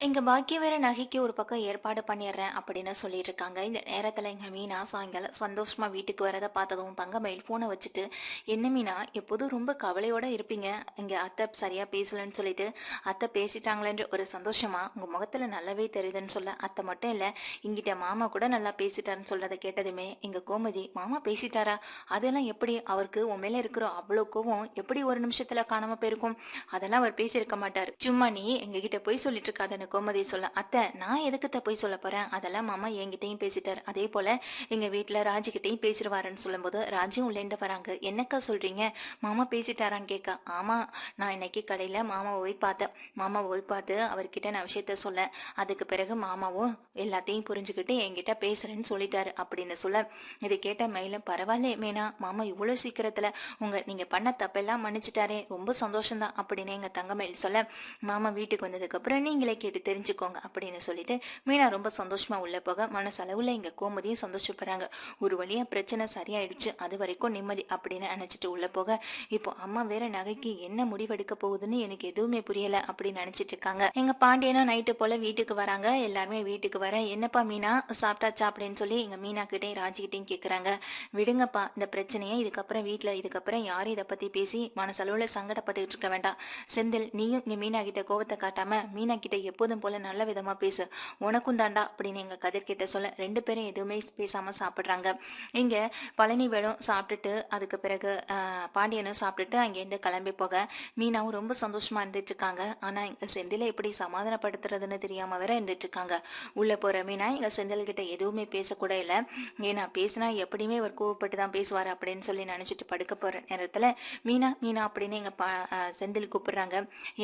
எங்க பாக்கிய வேற நகைக்கு ஒரு பக்கம் ஏற்பாடு பண்ணிடுறேன் அப்படின்னு சொல்லிட்டு இருக்காங்க இந்த நேரத்துல எங்க மீனா சாயங்காலம் சந்தோஷமா வீட்டுக்கு வரதை பார்த்ததும் தங்க மயில் போனை வச்சுட்டு என்ன மீனா எப்போதும் ரொம்ப கவலையோட இருப்பீங்க. இங்க அத்தை சரியா பேசலன்னு சொல்லிட்டு அத்தை பேசிட்டாங்களேன்ற ஒரு சந்தோஷமா? உங்க முகத்துல நல்லாவே தெரியுதுன்னு சொல்ல அத்தை மட்டும் இல்ல இங்கிட்ட மாமா கூட நல்லா பேசிட்டாருன்னு சொல்றத கேட்டதுமே எங்க கோமதி மாமா பேசிட்டாரா? அதெல்லாம் எப்படி? அவருக்கு உன் மேல இருக்கிற அவ்வளோ கோவம் எப்படி ஒரு நிமிஷத்துல காணாம போயிருக்கும்? அதெல்லாம் அவர் பேசியிருக்க மாட்டார். சும்மா நீ எங்ககிட்ட போய் சொல்லிட்டு இருக்காதன்னு கோமதி சொல்ல அத்தை நான் எதுக்குத்த போய் சொல்ல போறேன்? அதெல்லாம் மாமா என்கிட்டயும் பேசிட்டார். அதே போல எங்க வீட்டுல ராஜு கிட்டயும் பேசிடுவாருன்னு சொல்லும்போது ராஜும் உள்ளேந்து வராங்க. என்னக்கா சொல்றீங்க? மாமா பேசிட்டாரான்னு கேட்க ஆமா நான் இன்னைக்கு கடையில மாமாவை போய் பார்த்தேன். மாமா போய் பார்த்து அவர்கிட்ட நான் விஷயத்த சொல்ல. அதுக்கு பிறகு மாமாவும் எல்லாத்தையும் புரிஞ்சுக்கிட்டு என்கிட்ட பேசுறேன்னு சொல்லிட்டாரு. அப்படின்னு சொல்ல இதை கேட்ட மயிலும் பரவாயில்ல மேனா மாமா இவ்வளவு சீக்கிரத்துல உங்க நீங்க பண்ண தப்பெல்லாம் மன்னிச்சிட்டாரே. ரொம்ப சந்தோஷம்தான். அப்படின்னு எங்க தங்கமயில் சொல்ல மாமா வீட்டுக்கு வந்ததுக்கு அப்புறம் நீங்களே கேட்டு தெரிஞ்சுக்கோங்க அப்படின்னு சொல்லிட்டு மீனா ரொம்ப சந்தோஷமா உள்ள போக மனசளவுல இங்க கோமதியும் சந்தோஷப்படுறாங்க. ஒரு வழியா பிரச்சனை சரியாயிடுச்சு அது வரைக்கும் நிம்மதி அப்படின்னு நினைச்சிட்டு உள்ள போக இப்போ அம்மா வேற நகைக்கு என்ன முடிவெடுக்க போகுதுன்னு எனக்கு எதுவுமே புரியல அப்படின்னு நினைச்சிட்டு இருக்காங்க. எங்க பாண்டியனும் நைட்டு போல வீட்டுக்கு வராங்க. எல்லாருமே வீட்டுக்கு வர என்னப்பா மீனா சாப்பிட்டாச்சா? அப்படின்னு சொல்லி எங்க மீனா கிட்டே ராஜிக்கிட்டையும் கேக்குறாங்க. விடுங்கப்பா இந்த பிரச்சனையை இதுக்கப்புறம் வீட்டுல இதுக்கப்புறம் யாரும் இதை பத்தி பேசி மனசளவுல சங்கடப்பட்டுட்டு இருக்க வேண்டாம். செந்தில் நீயும் இங்க மீனா கிட்ட கோவத்தை காட்டாம மீனா கிட்ட எப்போதும் போல நல்ல விதமா பேசு. உனக்கும் தாண்டா அப்படின்னு எங்க கதிர் கிட்ட சொல்ல ரெண்டு பேரும் எதுவுமே பேசாம சாப்பிடுறாங்க. இங்க பழனி வேடம் சாப்பிட்டுட்டு அதுக்கு பிறகு பாண்டியனும் சாப்பிட்டுட்டு அங்கேருந்து கிளம்பி போக மீனாவும் ரொம்ப சந்தோஷமா இருந்துட்டு இருக்காங்க. ஆனா இங்க செந்தில எப்படி சமாதானப்படுத்துறதுன்னு தெரியாம வேற இருந்துட்டு இருக்காங்க. உள்ள போற மீனா எங்க செந்தில் கிட்ட எதுவுமே பேசக்கூட இல்ல. ஏன்னா பேசினா எப்படியுமே அவர் கோவப்பட்டு தான் பேசுவார் அப்படின்னு சொல்லி நினைச்சிட்டு படுக்க போற நேரத்துல மீனா மீனா அப்படின்னு எங்க செந்தில் கூப்பிடுறாங்க.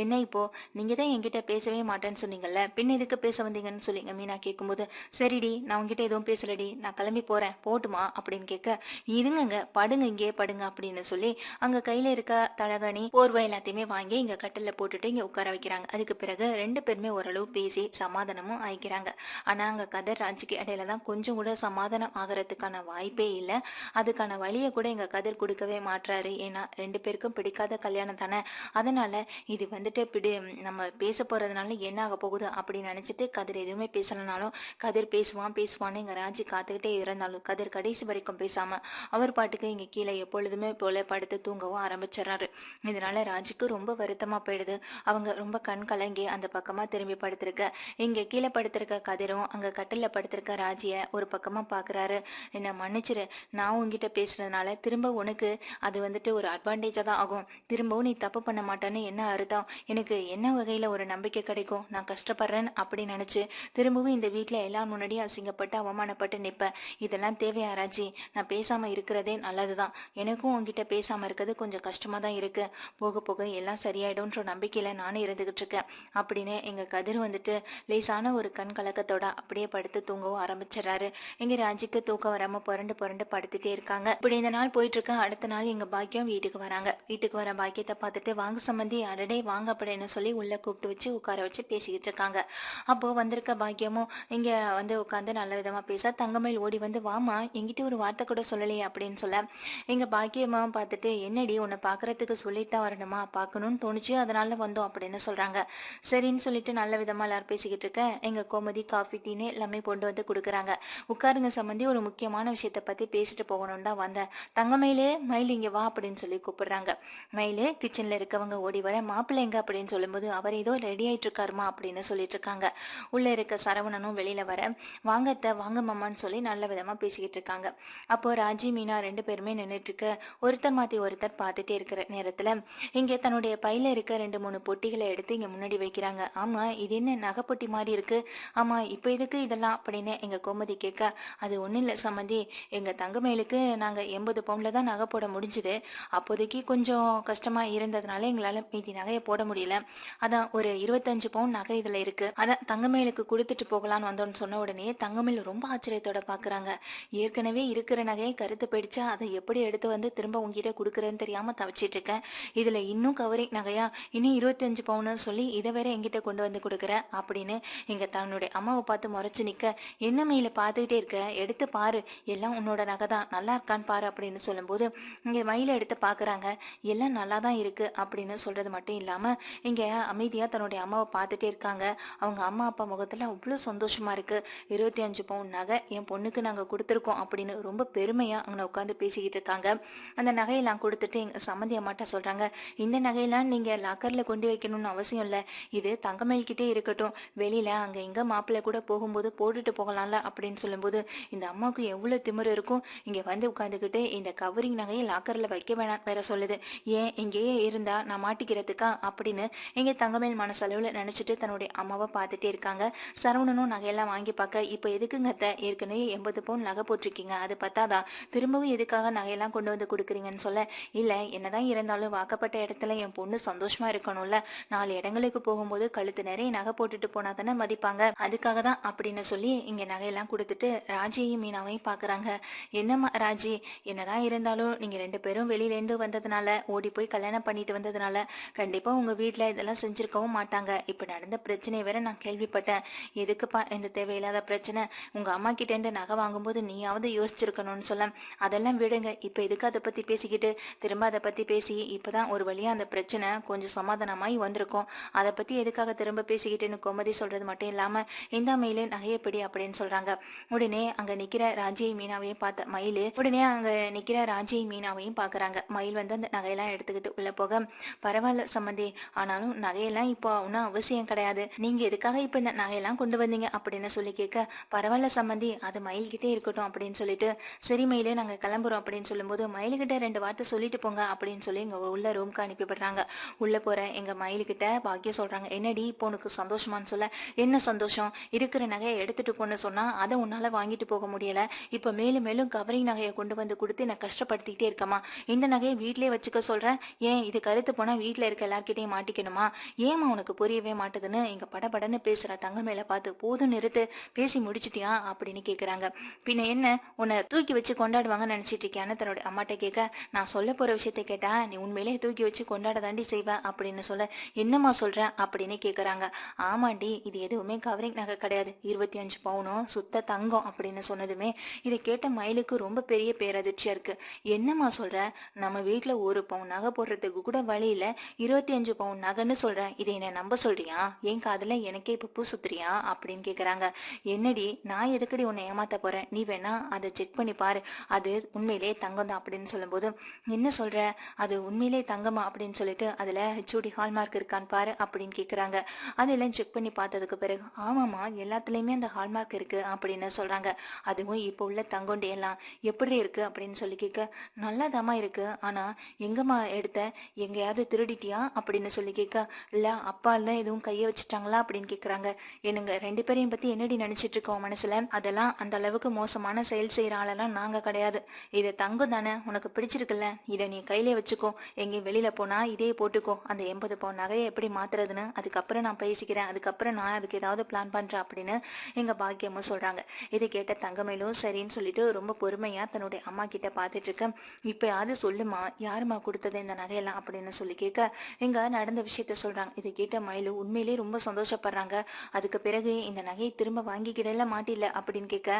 என்ன இப்போ? நீங்க தான் என்கிட்ட பேசவே மாட்டேன்னு சொன்னீங்கல்ல பின் எதுக்கு பேச வந்தீங்கன்னு சொல்லி மீனா கேட்கும்போது சரிடி நான் உங்ககிட்ட எதுவும் பேசலடி. நான் கிளம்பி போறேன். போட்டுமா? அப்படின்னு கேட்க இருங்கங்க. படுங்க. இங்கே படுங்க. அப்படின்னு சொல்லி அங்க கையில இருக்க தலகணி போர்வை எல்லாத்தையுமே வாங்கி இங்க கட்டில போட்டுட்டு இங்க உட்கார வைக்கிறாங்க. அதுக்கு பிறகு ரெண்டு பேருமே ஓரளவு பேசி சமாதானமும் ஆயிக்கிறாங்க. ஆனா அங்க கதர் ராஜுக்கு இடையில தான் கொஞ்சம் கூட சமாதானம் ஆகிறதுக்கான வாய்ப்பே இல்ல. அதுக்கான வழியை கூட எங்க கதிர் கொடுக்கவே மாட்றாரு. ஏன்னா ரெண்டு பேருக்கும் பிடிக்காத கல்யாணம் தானே. அதனால இது வந்துட்டு பிடி நம்ம பேச போறதுனால என்ன ஆக போகுது அப்படின்னு நினைச்சிட்டு கதிர் எதுவுமே பேசலனாலும் கதிர் பேசுவான் பேசுவான்னு எங்க ராஜி காத்துக்கிட்டே இருந்தாலும் கதிர் கடைசி வரைக்கும் பேசாம அவர் பாட்டுக்கு இங்க கீழே எப்பொழுதுமே போல படுத்து தூங்கவும் ஆரம்பிச்சிடறாரு. இதனால ராஜுக்கு ரொம்ப வருத்தமா போயிடுது. அவங்க ரொம்ப கண் கலங்கி அந்த பக்கமா திரும்பி படுத்திருக்க. இங்க கீழே படுத்திருக்க கதிரும் அங்க கட்டில படுத்திருக்க ராஜிய ஒரு பக்கமா பாக்குறாரு. என்ன மன்னிச்சிரு நான் உங்ககிட்ட பேசுறதுனால திரும்ப உனக்கு அது வந்துட்டு ஒரு அட்வான்டேஜா தான் ஆகும். திரும்பவும் நீ தப்பு பண்ண மாட்டேன்னு என்ன அர்த்தம்? எனக்கு என்ன வகையில ஒரு நம்பிக்கை கிடைக்கும்? நான் கஷ்டப்படுறேன் அப்படி நினைச்சு திரும்பவும் இந்த வீட்டில் எல்லாம் முன்னாடியும் அசிங்கப்பட்டு அவமானப்பட்டு நிப்பேன். இதெல்லாம் தேவையா ராஜி? நான் பேசாம இருக்கிறதே நல்லதுதான். எனக்கும் உங்ககிட்ட பேசாம இருக்கிறது கொஞ்சம் கஷ்டமா தான் இருக்கு. போக போக எல்லாம் சரியாயிடும்ன்ற நம்பிக்கையில நானும் இருந்துகிட்டு இருக்கேன். அப்படின்னு எங்க கதிர் வந்துட்டு லேசான ஒரு கண் கலக்கத்தோட அப்படியே படுத்து தூங்கவும் ஆரம்பிச்சிடறாரு. எங்க ராஜிக்கு தூக்கம் வராம புரண்டு புரண்டு படுத்துட்டே இருக்காங்க. இப்படி இந்த நாள் போயிட்டு இருக்க. அடுத்த நாள் எங்க பாக்கியம் வீட்டுக்கு வராங்க. வீட்டுக்கு வர பாக்கியத்தை பார்த்துட்டு வாங்க சம்பந்தி அடடே வாங்க அப்படின்னு சொல்லி உள்ள கூப்பிட்டு வச்சு உட்கார வச்சு பேசிக்கிட்டு இருக்காங்க அப்போ வந்திருக்க பாக்கியமும் இங்க வந்து உட்காந்து நல்ல விதமா பேச தங்கமயில் ஓடி வந்து வாமா எங்கிட்ட ஒரு வார்த்தை கூட சொல்லலையே அப்படின்னு சொல்ல எங்க பாக்கியமா பார்த்துட்டு என்னடி உன்னை பாக்குறதுக்கு சொல்லிட்டு தான் வரணுமா? பார்க்கணும்னு தோணுச்சு அதனால வந்தோம் அப்படின்னு சொல்றாங்க. சரின்னு சொல்லிட்டு நல்ல விதமா எல்லாரும் பேசிக்கிட்டு இருக்க எங்க கோமதி காஃபி டீன்னு எல்லாமே கொண்டு வந்து கொடுக்குறாங்க. உட்காருங்க சம்பந்தி ஒரு முக்கியமான விஷயத்த பத்தி பேசிட்டு போகணும்னு தான் வந்தேன். தங்கமயிலே மயில் இங்க வா அப்படின்னு சொல்லி கூப்பிடுறாங்க. மயிலு கிச்சன்ல இருக்கவங்க ஓடி வர மாப்பிள்ளை எங்க? அப்படின்னு சொல்லும்போது அவர் ஏதோ ரெடி ஆயிட்டு இருக்காருமா அப்படின்னு சொல்லிட்டு இருக்காங்க உள்ள இருக்க சரவணனும் வெளியில வர வாங்கத்த வாங்க மாமான்னு சொல்லி நல்ல விதமா பேசிக்கிட்டு இருக்காங்க. அப்போ ராஜி மீனா ரெண்டு பேருமே நின்றுட்டு இருக்க ஒருத்தர் மாத்தி ஒருத்தர் பார்த்துட்டே இருக்கிற நேரத்துல இங்க தன்னுடைய பையில இருக்க ரெண்டு மூணு பொட்டிகளை எடுத்து இங்க முன்னாடி வைக்கிறாங்க. ஆமா இது என்ன நகைப்பொட்டி மாதிரி இருக்கு? ஆமா இப்போ இதுக்கு இதெல்லாம்? அப்படின்னு எங்க கோமதி கேட்க அது ஒன்றும் இல்ல சம்மந்தி. எங்க தங்கமயிலுக்கு நாங்க எண்பது பவுன்ல தான் நகை போட முடிஞ்சுது. அப்போதைக்கு கொஞ்சம் கஷ்டமா இருந்ததுனால எங்களால மீதி நகையை போட முடியல. அதான் ஒரு இருபத்தஞ்சு பவுன் நகை இதுல இருக்கு. அதான் தங்கமயிலுக்கு கொடுத்துட்டு போகலான்னு வந்தோம்னு சொன்ன உடனே தங்கமயில் ரொம்ப ஆச்சரியத்தோட பாக்குறாங்க. ஏற்கனவே இருக்கிற நகையை கருத்து போயிடுச்சா? அதை எப்படி எடுத்து வந்து திரும்ப உங்ககிட்ட கொடுக்குறேன்னு தெரியாம தவிச்சிட்டு இருக்கேன். இதுல இன்னும் கவரிங் நகையா? இன்னும் இருபத்தஞ்சு பவுன்னு சொல்லி இதை வேற எங்கிட்ட கொண்டு வந்து கொடுக்குற? அப்படின்னு எங்க தன்னுடைய அம்மாவை பார்த்து முறைச்சு நிக்க. என்ன மயில பார்த்துக்கிட்டே இருக்க? எடுத்து பாரு. எல்லாம் உன்னோட நகை தான். நல்லா இருக்கான்னு பாரு அப்படின்னு சொல்லும்போது இங்க மயில எடுத்து பாக்குறாங்க. எல்லாம் நல்லா தான் இருக்கு அப்படின்னு சொல்றது மட்டும் இல்லாம இங்க அமைதியா தன்னுடைய அம்மாவை பார்த்துட்டே இருக்க. இருக்காங்க. அவங்க அம்மா அப்பா முகத்துல அவ்வளோ சந்தோஷமா இருக்கு. இருபத்தி அஞ்சு பவுன் நகை என் பொண்ணுக்கு நாங்க கொடுத்துருக்கோம் அப்படின்னு ரொம்ப பெருமையா அங்கே உட்காந்து பேசிக்கிட்டு இருக்காங்க. அந்த நகையெல்லாம் கொடுத்துட்டு எங்க சம்மந்தி அம்மாட்ட சொல்றாங்க இந்த நகையெல்லாம் நீங்க லாக்கர்ல கொண்டு வைக்கணும்னு அவசியம் இல்லை. இது தங்கமயில்கிட்டே இருக்கட்டும். வெளியில அங்க எங்க மாப்பிள்ளை கூட போகும்போது போட்டுட்டு போகலாம்ல அப்படின்னு சொல்லும்போது இந்த அம்மாவுக்கு எவ்வளவு திமிர் இருக்கும். இங்க வந்து உட்காந்துக்கிட்டு இந்த கவரிங் நகையை லாக்கர்ல வைக்க வேணாம் வேற சொல்லுது. ஏன் இங்கேயே இருந்தா நான் மாட்டிக்கிறதுக்கா? அப்படின்னு எங்க தங்கமேல் மனசளவுல நினைச்சிட்டு சரவணனுடைய அம்மாவை பார்த்துட்டே இருக்காங்க. சரவணனும் நகையெல்லாம் வாங்கி பார்க்க இப்போ எதுக்குங்க அத்தை? ஏற்கனவே எண்பது பவுன் நகை போட்டிருக்கீங்க. அது பத்தாதா? திரும்பவும் எதுக்காக நகையெல்லாம் கொண்டு வந்து கொடுக்குறீங்கன்னு சொல்ல இல்ல என்னதான் இருந்தாலும் வாக்கப்பட்ட இடத்துல என் பொண்ணு சந்தோஷமா இருக்கணும்ல. நாலு இடங்களுக்கு போகும்போது கழுத்து நிறைய நகை போட்டுட்டு போனா தானே மதிப்பாங்க. அதுக்காக தான் அப்படின்னு சொல்லி இங்க நகையெல்லாம் கொடுத்துட்டு ராஜியையும் மீனாவையும் பாக்குறாங்க என்னம்மா ராஜி என்னதான் இருந்தாலும் நீங்க ரெண்டு பேரும் வெளியில இருந்து வந்ததுனால ஓடி போய் கல்யாணம் பண்ணிட்டு வந்ததுனால கண்டிப்பா உங்க வீட்டுல இதெல்லாம் செஞ்சிருக்கவும் மாட்டாங்க. இப்ப நடந்த பிரச்சனை வேற நான் கேள்விப்பட்டேன். எதுக்குப்பா இந்த தேவையில்லாத பிரச்சனை? உங்க அம்மா கிட்ட இருந்து நகை வாங்கும்போது நீயாவது யோசிச்சிருக்கணும்னு சொல்ல. அதெல்லாம் விடுங்க. இப்ப எதுக்கு அதை பத்தி பேசிக்கிட்டு? திரும்ப அதை பத்தி பேசி இப்பதான் ஒரு வழியா அந்த பிரச்சனை கொஞ்சம் சமாதானமாயி வந்திருக்கும். அதை பத்தி எதுக்காக திரும்ப பேசிக்கிட்டுன்னு கோமதி சொல்றது மட்டும் இல்லாம இந்த மயிலு நகையப்படி அப்படின்னு சொல்றாங்க. உடனே அங்க நிக்கிற ராஜியை மீனாவையும் பார்த்த மயிலு உடனே அங்க நிக்கிற ராஜியை மீனாவையும் பாக்குறாங்க மயில் வந்து அந்த நகையெல்லாம் எடுத்துக்கிட்டு உள்ள போக பரவாயில்ல சம்மந்தி ஆனாலும் நகையெல்லாம் இப்போ ஒன்றும் அவசியம் கிடையாது. நீங்க எதுக்காக இப்ப இந்த நகையெல்லாம் கொண்டு வந்தீங்க? அப்படின்னு சொல்லி கேட்க பரவாயில்ல சம்மந்தி அது மயில் கிட்டே இருக்கட்டும் அப்படின்னு சொல்லிட்டு சரி மயிலே நாங்க கிளம்புறோம் அப்படின்னு சொல்லும்போது மயில்கிட்ட ரெண்டு வார்த்தை சொல்லிட்டு போங்க அப்படின்னு சொல்லி இங்க உள்ள ரூம்க்கு அனுப்பிவிடுறாங்க. உள்ள போற எங்க மயில்கிட்ட பாக்கியம் சொல்றாங்க. என்னடி இப்போ உனக்கு சந்தோஷமான்னு சொல்ல? என்ன சந்தோஷம்? இருக்கிற நகையை எடுத்துட்டு போன்னு சொன்னா அதை உன்னால வாங்கிட்டு போக முடியல. இப்ப மேலும் மேலும் கவரிங் நகையை கொண்டு வந்து கொடுத்து நான் கஷ்டப்படுத்திக்கிட்டே இருக்கமா? இந்த நகையை வீட்லயே வச்சுக்க சொல்றேன். ஏன் இது கருத்து போனா வீட்டுல இருக்க எல்லார்கிட்டையும் மாட்டிக்கணுமா? ஏமா உனக்கு புரியவே மாட்டுதுன்னு எங்கள் படபடன்னு பேசுகிற தங்க மேலே பார்த்து போதும் நிறுத்து பேசி முடிச்சிட்டியா? அப்படின்னு கேட்குறாங்க பின்ன என்ன? உன்னை தூக்கி வச்சு கொண்டாடுவாங்கன்னு நினச்சிட்டு இருக்கியான்னு தன்னோட அம்மாட்ட கேட்க நான் சொல்ல போகிற விஷயத்த கேட்டா நீ உண்மையிலேயே தூக்கி வச்சு கொண்டாட தாண்டி செய்வ அப்படின்னு சொல்ல என்னம்மா சொல்கிறேன் அப்படின்னு கேட்குறாங்க ஆமாண்டி இது எதுவுமே கவரிங் நகை கிடையாது. இருபத்தி அஞ்சு பவுனும் சுத்த தங்கம் அப்படின்னு சொன்னதுமே இதை கேட்ட மயிலுக்கு ரொம்ப பெரிய பேரதிர்ச்சியாக இருக்குது என்னம்மா சொல்கிற நம்ம வீட்டில் ஒரு பவுன் நகை போடுறதுக்கு கூட வழியில் இருபத்தி அஞ்சு பவுன் நகைன்னு சொல்கிறேன் இதை என்ன நம்ப சொல்கிறியா என் காதுல எனக்கே இப்போ பூ சுத்துறியா? அப்படின்னு கேக்குறாங்க. என்னடி நான் எதுக்கடி உன்னை ஏமாத்த போறேன்? நீ வேணா அதை செக் பண்ணி பாரு. அது உண்மையிலே தங்கம் தான் அப்படின்னு சொல்லும்போது என்ன சொல்ற? அது உண்மையிலே தங்கமா? அப்படின்னு சொல்லிட்டு அதுல ஹெச்ஓடி ஹால்மார்க் இருக்கான்னு பாரு அப்படின்னு கேக்குறாங்க. அதெல்லாம் செக் பண்ணி பார்த்ததுக்கு பிறகு ஆமாமா எல்லாத்துலயுமே அந்த ஹால்மார்க் இருக்கு அப்படின்னு சொல்றாங்க. அதுவும் இப்போ உள்ள தங்கொண்டே எல்லாம் எப்படி இருக்கு அப்படின்னு சொல்லி கேட்க நல்லாதாம்மா இருக்கு. ஆனா எங்கம்மா எடுத்த? எங்கேயாவது திருடிட்டியா? அப்படின்னு சொல்லி கேட்க இல்ல அப்பா இல்ல எதுவும் கையை வச்சுட்டாங்களா அப்படின்னு கேக்குறாங்க. என்னங்க ரெண்டு பேரையும் பத்தி என்னடி நினைச்சிட்டு இருக்கோம் மனசுல? அதெல்லாம் அந்த அளவுக்கு மோசமான செயல் செய்யற ஆளெல்லாம் நாங்க கிடையாது. இது தங்கம் தானே உனக்கு பிடிச்சிருக்குல்ல? இதை நீ கையிலே வச்சுக்கோ. எங்கேயும் வெளியில போனா இதே போட்டுக்கோ. அந்த எண்பது பவுன் நகையை எப்படி மாத்துறதுன்னு அதுக்கப்புறம் நான் பேசிக்கிறேன். அதுக்கப்புறம் நான் அதுக்கு ஏதாவது பிளான் பண்றேன் அப்படின்னு எங்க பாக்கியமும் சொல்றாங்க. இதை கேட்ட தங்கமேலும் சரின்னு சொல்லிட்டு ரொம்ப பொறுமையா தன்னுடைய அம்மா கிட்ட பாத்துட்டு இருக்க இப்பயாவது சொல்லுமா யாரும்மா கொடுத்தது இந்த நகையெல்லாம் அப்படின்னு சொல்லி கேட்க இங்க நடந்த விஷயத்த சொல்றாங்க. இதை கேட்ட மயிலு உண்மையிலேயே ரொம்ப சந்தோஷப்படுறாங்க. அதுக்கு பிறகு இந்த நகையை திரும்ப வாங்கிக்கிடல மாட்டில்ல அப்படின்னு கேட்க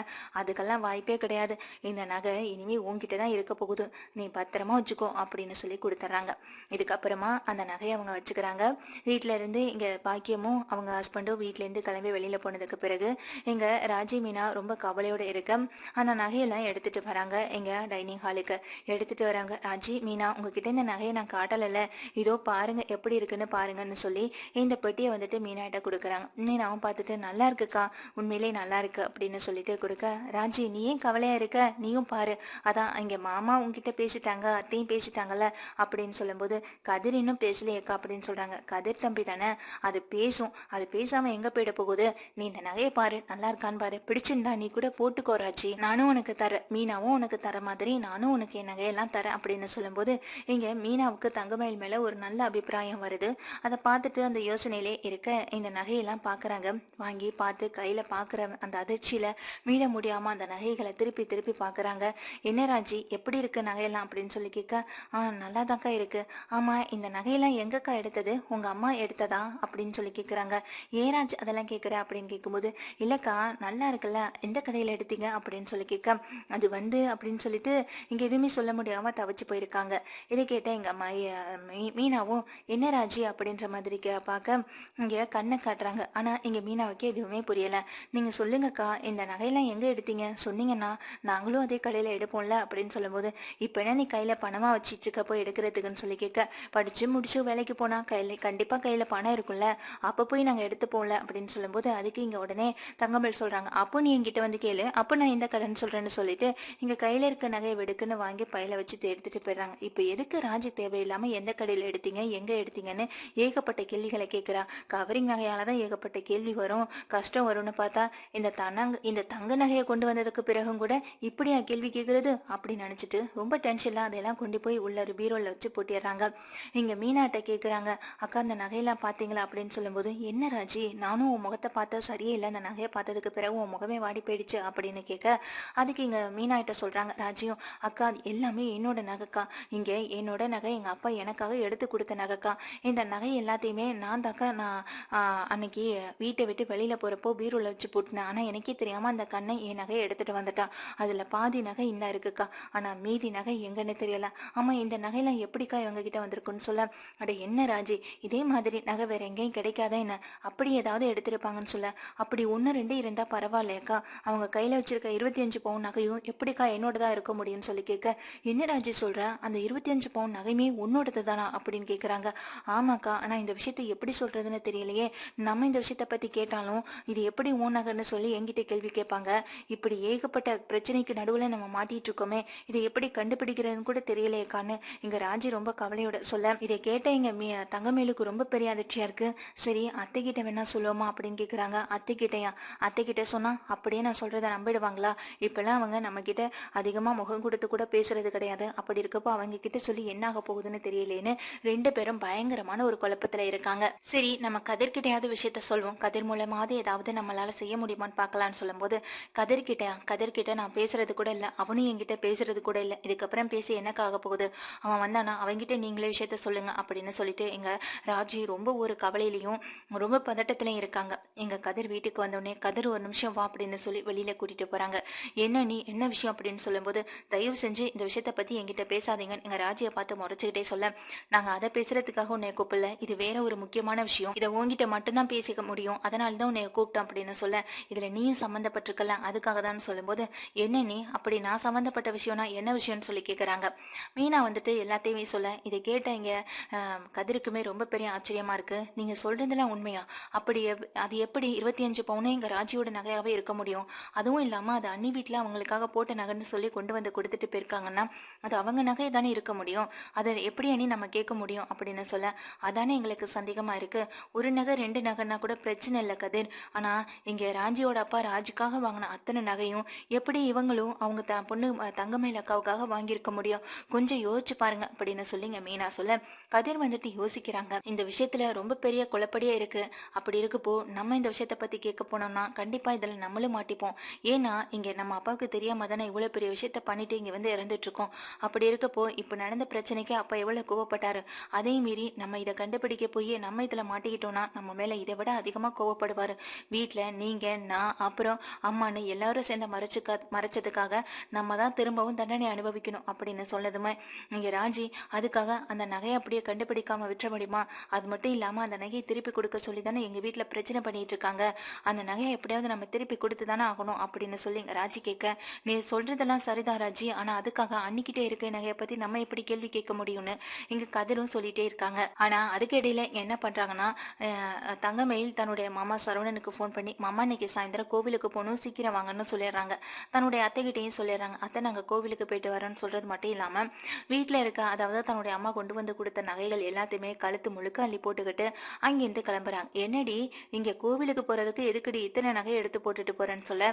அதுக்கெல்லாம் வாய்ப்பே கிடையாது. இந்த நகை இனிமே உங்ககிட்ட தான் இருக்க போகுது. நீ பத்திரமா வச்சுக்கோ அப்படின்னு சொல்லி கொடுத்துட்றாங்க இதுக்கப்புறமா அந்த நகையை அவங்க வச்சுக்கிறாங்க. வீட்டில இருந்து இங்க பாக்கியமும் அவங்க ஹஸ்பண்டும் வீட்டிலேருந்து கிளம்பி வெளியில போனதுக்கு பிறகு எங்க ராஜி மீனா ரொம்ப கவலையோட இருக்க அந்த நகையெல்லாம் எடுத்துட்டு வராங்க. எங்க டைனிங் ஹாலுக்கு எடுத்துட்டு வராங்க. ராஜி மீனா உங்ககிட்ட இந்த நகையை நான் காட்டலைல்ல. இதோ பாருங்க எப்படி இருக்குன்னு பாருங்கன்னு சொல்லி இந்த பெட்டியை வந்துட்டு மீனாட்ட கொடுக்குறாங்க. மீனாவும் பார்த்துட்டு நல்லா இருக்குக்கா. உண்மையிலே நல்லா இருக்கு. அப்படின்னு சொல்லிட்டு கொடுக்க ராஜி நீ ஏன் கவலையா இருக்க? நீயும் பாரு. அதான் இங்க மாமா உங்ககிட்ட பேசிட்டாங்க அத்தையும் பேசிட்டாங்கல்ல. அப்படின்னு சொல்லும்போது கதிர் இன்னும் பேசலையேக்கா. அப்படின்னு சொல்றாங்க. கதிர் தம்பி தானே? அது பேசும். அது பேசாம எங்க போயிட போகுது? நீ இந்த நகையை பாரு. நல்லா இருக்கான்னு பாரு. பிடிச்சிருந்தா நீ கூட போட்டுக்கோ ராஜி. நானும் உனக்கு தரேன். மீனாவும் உனக்கு தர மாதிரி நானும் உனக்கு என் நகையெல்லாம் தரேன். அப்படின்னு சொல்லும்போது இங்க மீனாவுக்கு தங்கமயில் மேல ஒரு நல்ல அபிப்பிராயம் வருது. அதை பார்த்துட்டு அந்த யோசனையிலே இருக்கு இந்த நகையெல்லாம் பாக்குறாங்க வாங்கி பார்த்து கையில் பார்க்குற அந்த அதிர்ச்சியில மீள முடியாம அந்த நகைகளை திருப்பி திருப்பி பாக்குறாங்க என்ன ராஜி எப்படி இருக்கு நகையெல்லாம் அப்படின்னு சொல்லி கேட்க ஆ நல்லாதாக்கா இருக்கு. ஆமா இந்த நகையெல்லாம் எங்கக்கா எடுத்தது? உங்க அம்மா எடுத்ததா? அப்படின்னு சொல்லி கேட்குறாங்க. ஏன் ராஜ் அதெல்லாம் கேட்குற அப்படின்னு கேட்கும்போது இல்லக்கா நல்லா இருக்குல்ல எந்த கடையில் எடுத்தீங்க? அப்படின்னு சொல்லி கேட்க அது வந்து அப்படின்னு சொல்லிட்டு இங்க எதுவுமே சொல்ல முடியாம தவிச்சு போயிருக்காங்க. இதை கேட்ட எங்க அம்மா மீ- மீனாவும் என்ன ராஜி அப்படின்ற மாதிரி பார்க்க இங்கே கண்ணை காட்டுறாங்க. ஆனா இங்க மீனாவுக்கு எதுவுமே புரியல. நீங்க சொல்லுங்கக்கா இந்த நகையெல்லாம் எங்க எடுத்தீங்க? சொன்னீங்கன்னா நாங்களும் அதே கடையில எடுப்போம்ல அப்படின்னு சொல்லும்போது இப்ப என்ன நீ கையில பணமா வச்சிட்டு இருக்க போய் எடுக்கிறதுக்குன்னு சொல்லி கேட்க படிச்சு முடிச்சு வேலைக்கு போனா கையில கண்டிப்பா கையில பணம் இருக்கும்ல. அப்ப போய் நாங்க எடுத்துப்போம்ல அப்படின்னு சொல்லும்போது அதுக்கு இங்க உடனே தங்கமல் சொல்றாங்க. அப்போ நீ என்கிட்ட வந்து கேளு. அப்போ நான் இந்த கடைன்னு சொல்றேன்னு சொல்லிட்டு இங்க கையில இருக்க நகையை வெடுக்குன்னு வாங்கி பையில வச்சு எடுத்துட்டு போயிடுறாங்க. இப்போ எதுக்கு ராஜி தேவையில்லாம எந்த கடையில எடுத்தீங்க எங்க எடுத்தீங்கன்னு ஏகப்பட்ட கேள்விகளை கேட்கிறா. கவரிங் நகையால தான் ஏகப்பட்ட கேள்வி வரும் கஷ்டம் வரும்னு பார்த்தா இந்த தனங்க இந்த தங்க நகையை கொண்டு வந்ததுக்கு பிறகும் கூட இப்படியா கேள்வி கேட்கறது? அப்படின்னு நினைச்சிட்டு ரொம்ப டென்ஷன்லாம் அதெல்லாம் கொண்டு போய் உள்ள ஒரு பீரோல வச்சு போட்டிடுறாங்க. இங்க மீனாட்ட கேட்குறாங்க அக்கா அந்த நகையெல்லாம் பாத்தீங்களா அப்படின்னு சொல்லும்போது என்ன ராஜி நானும் உன் முகத்தை பார்த்தா சரியே இல்லை. அந்த நகையை பார்த்ததுக்கு பிறகு உன் முகமே வாடி போயிடுச்சு. அப்படின்னு கேட்க அதுக்கு இங்க மீனாட்ட சொல்றாங்க ராஜியும் அக்கா எல்லாமே என்னோட நகைக்கா. இங்க என்னோட நகை எங்க அப்பா எனக்காக எடுத்து கொடுத்த நகைக்கா. இந்த நகை எல்லாத்தையுமே நான் தாக்கா நான் அன்னைக்கு வீட்டை விட்டு வெளியில போறப்போ பீரோல வச்சு போட்டினேன். ஆனா எனக்கே தெரியாம அந்த கண்ணை என் நகையை எடுத்துட்டு வந்துட்டான். அதுல பாதி நகை இந்த இருக்குக்கா. ஆனா மீதி நகை எங்கன்னு தெரியல. ஆமா இந்த நகையெல்லாம் எப்படிக்கா இவங்க கிட்ட வந்திருக்குன்னு சொல்ல. அட என்ன ராஜி? இதே மாதிரி நகை வேற எங்கேயும் கிடைக்காதா என்ன? அப்படி ஏதாவது எடுத்திருப்பாங்கன்னு சொல்ல. அப்படி ஒன்று ரெண்டு இருந்தா பரவாயில்லையாக்கா. அவங்க கையில வச்சிருக்க இருபத்தி அஞ்சு பவுன் நகையும் எப்படிக்கா என்னோடதா இருக்க முடியும்னு சொல்லி கேட்க என்ன ராஜி சொல்ற? அந்த இருபத்தி அஞ்சு பவுன் நகையுமே உன்னோடது தானா அப்படின்னு கேக்குறாங்க. ஆமாக்கா. ஆனா இந்த விஷயத்தை எப்படி சொல்றதுன்னு தெரியலையே. நம்ம இந்த விஷயத்த பத்தி கேட்டாலும் இது எப்படி உன் நகர்னு சொல்லி என்கிட்ட கேள்வி கேட்பாங்க. இப்படி ஏகப்பட்ட பிரச்சனைக்கு நடுவுல நம்ம மாட்டிட்டு இருக்கோமே இதை எப்படி கண்டுபிடிக்கிறதுன்னு கூட தெரியலையேக்கான்னு இங்க ராஜி ரொம்ப கவலையோட சொல்ல. இதை கேட்ட எங்க தங்கமேலுக்கு ரொம்ப பெரிய அதிர்ச்சியா இருக்கு. சரி அத்தை கிட்ட வேணா சொல்லுவோமா அப்படின்னு கேக்குறாங்க. அத்தை கிட்டயா அத்தை கிட்ட சொன்னா அப்படியே நான் சொல்றதை நம்பிடுவாங்களா? இப்பெல்லாம் அவங்க நம்ம கிட்ட அதிகமா முகம் கொடுத்து கூட பேசுறது கிடையாது. அப்படி இருக்கப்போ அவங்க கிட்ட சொல்லி என்ன ஆக போகுதுன்னு தெரியலேன்னு ரெண்டு பேரும் பயங்கரமான ஒரு குழப்பத்துல இருக்காங்க. சரி நம்ம கதிர்கிட்டையாவது விஷயத்த சொல்வோம். கதிர் மூலமாவது ஏதாவது நம்மளால செய்ய முடியுமான்னு பார்க்கலான்னு சொல்லும்போது கதிர்கிட்ட கதிர்கிட்ட நான் பேசுறது கூட இல்ல. அவனும் என்கிட்ட பேசுறது கூட இல்ல. இதுக்கப்புறம் பேசி என்னக்காக போகுது. அவன் வந்தானா? அவன்கிட்ட நீங்களே விஷயத்த சொல்லுங்க அப்படின்னு சொல்லிட்டு எங்க ராஜி ரொம்ப ஒரு கவலையிலையும் ரொம்ப பதட்டத்திலையும் இருக்காங்க. எங்க கதிர் வீட்டுக்கு வந்தோடனே கதிர் ஒரு நிமிஷம் வா அப்படின்னு சொல்லி வெளியில கூட்டிட்டு போறாங்க. என்ன நீ? என்ன விஷயம்? அப்படின்னு சொல்லும்போது தயவு செஞ்சு இந்த விஷயத்த பத்தி என்கிட்ட பேசாதீங்க எங்க ராஜியை பார்த்து முறைச்சுக்கிட்டே சொல்ல நாங்க அதை பேசுறதுக்காக உன்னை கூப்பிடல. இது வேற ஒரு முக்கியமான விஷயம். இதை உங்ககிட்ட மட்டும்தான் பேசிக்க முடியும். அதனால தான் உன்னை கூப்பிட்டோம் அப்படின்னு சொல்ல. இதுல நீயும் சம்மந்தப்பட்டிருக்கல அதுக்காக தான் சொல்லும்போது என்ன நீ? அப்படி நான் சம்மந்தப்பட்ட விஷயம்னா என்ன விஷயம்னு சொல்லி கேட்குறாங்க மீனா வந்துட்டு எல்லாத்தையுமே சொல்ல இதை கேட்ட இங்க கதிருக்குமே ரொம்ப பெரிய ஆச்சரியமா இருக்கு. நீங்க சொல்கிறதுலாம் உண்மையா? அப்படி எப்- அது எப்படி இருபத்தி அஞ்சு பவுனே எங்கள் ராஜியோட நகையாவே இருக்க முடியும்? அதுவும் இல்லாம அது அன்னி வீட்டுல அவங்களுக்காக போட்ட நகைன்னு சொல்லி கொண்டு வந்து கொடுத்துட்டு போயிருக்காங்கன்னா அது அவங்க நகை தானே இருக்க முடியும்? அதை எப்படி அணி நம்ம கேட்க முடியும்? அப்படின்னு சொல்ல. அதானே எங்களுக்கு சந்தேகமா இருக்கு. ஒரு ஒரு நகை ரெண்டு நகைன்னா கூட பிரச்சனை இல்லை கதிர். ஆனால் இங்கே ராஜியோட அப்பா ராஜுக்காக வாங்கின அத்தனை நகையும் எப்படி இவங்களும் அவங்க த பொண்ணு தங்கமயில் அக்காவுக்காக வாங்கியிருக்க முடியும்? கொஞ்சம் யோசிச்சு பாருங்க அப்படின்னு சொல்லிங்க மீனா சொல்ல. கதிர் வந்துட்டு யோசிக்கிறாங்க. இந்த விஷயத்துல ரொம்ப பெரிய குழப்படியே இருக்கு. அப்படி இருக்கப்போ நம்ம இந்த விஷயத்த பத்தி கேட்க போனோம்னா கண்டிப்பா இதில் நம்மளும் மாட்டிப்போம். ஏன்னா இங்க நம்ம அப்பாவுக்கு தெரியாம தானே இவ்வளவு பெரிய விஷயத்த பண்ணிட்டு இங்க வந்து இறந்துட்டு இருக்கோம் அப்படி இருக்கப்போ இப்ப நடந்த பிரச்சனைக்கு அப்பா எவ்வளவு கோவப்பட்டாரு? அதையும் மீறி நம்ம இதை கண்டுபிடிக்க போய் நம்ம இதுல போனா நம்ம மேல இதை விட அதிகமா கோவப்படுவாரு. வீட்டுல நீங்க நான் அப்புறம் அம்மான்னு எல்லாரும் சேர்ந்து மறைச்சுக்க மறைச்சதுக்காக நம்ம தான் திரும்பவும் தண்டனை அனுபவிக்கணும் அப்படின்னு சொன்னதுமே இங்க ராஜி அதுக்காக அந்த நகையை அப்படியே கண்டுபிடிக்காம விட்டுற முடியுமா? அது மட்டும் இல்லாம அந்த நகையை திருப்பி கொடுக்க சொல்லி தானே எங்க வீட்டுல பிரச்சனை பண்ணிட்டு இருக்காங்க. அந்த நகையை எப்படியாவது நம்ம திருப்பி கொடுத்து தானே ஆகணும் அப்படின்னு சொல்லி ராஜி கேட்க நீ சொல்றதெல்லாம் சரிதான் ராஜி. ஆனா அதுக்காக அன்னிக்கிட்டே இருக்க நகையை பத்தி நம்ம எப்படி கேள்வி கேட்க முடியும்னு இங்க கதிரும் சொல்லிட்டே இருக்காங்க. ஆனா அதுக்கு இடையில என்ன பண்றாங்கன்னா தங்கமயில் தன்னுடைய மாமா சரவணனுக்கு ஃபோன் பண்ணி மாமா இன்னைக்கு சாயந்தரம் கோவிலுக்கு போகணும் சீக்கிரம் வாங்கன்னு சொல்லிடுறாங்க. தன்னுடைய அத்தைகிட்டையும் சொல்லிடுறாங்க. அத்தை நாங்கள் கோவிலுக்கு போயிட்டு வரேன்னு சொல்றது மட்டும் இல்லாமல் வீட்டில் இருக்க அதாவது தன்னுடைய அம்மா கொண்டு வந்து கொடுத்த நகைகள் எல்லாத்தையுமே கழுத்து முழுக்க அள்ளி போட்டுக்கிட்டு அங்கிருந்து கிளம்புறாங்க. என்னடி இங்க கோவிலுக்கு போறதுக்கு எதுக்குடி இத்தனை நகையை எடுத்து போட்டுட்டு போறேன்னு சொல்ல?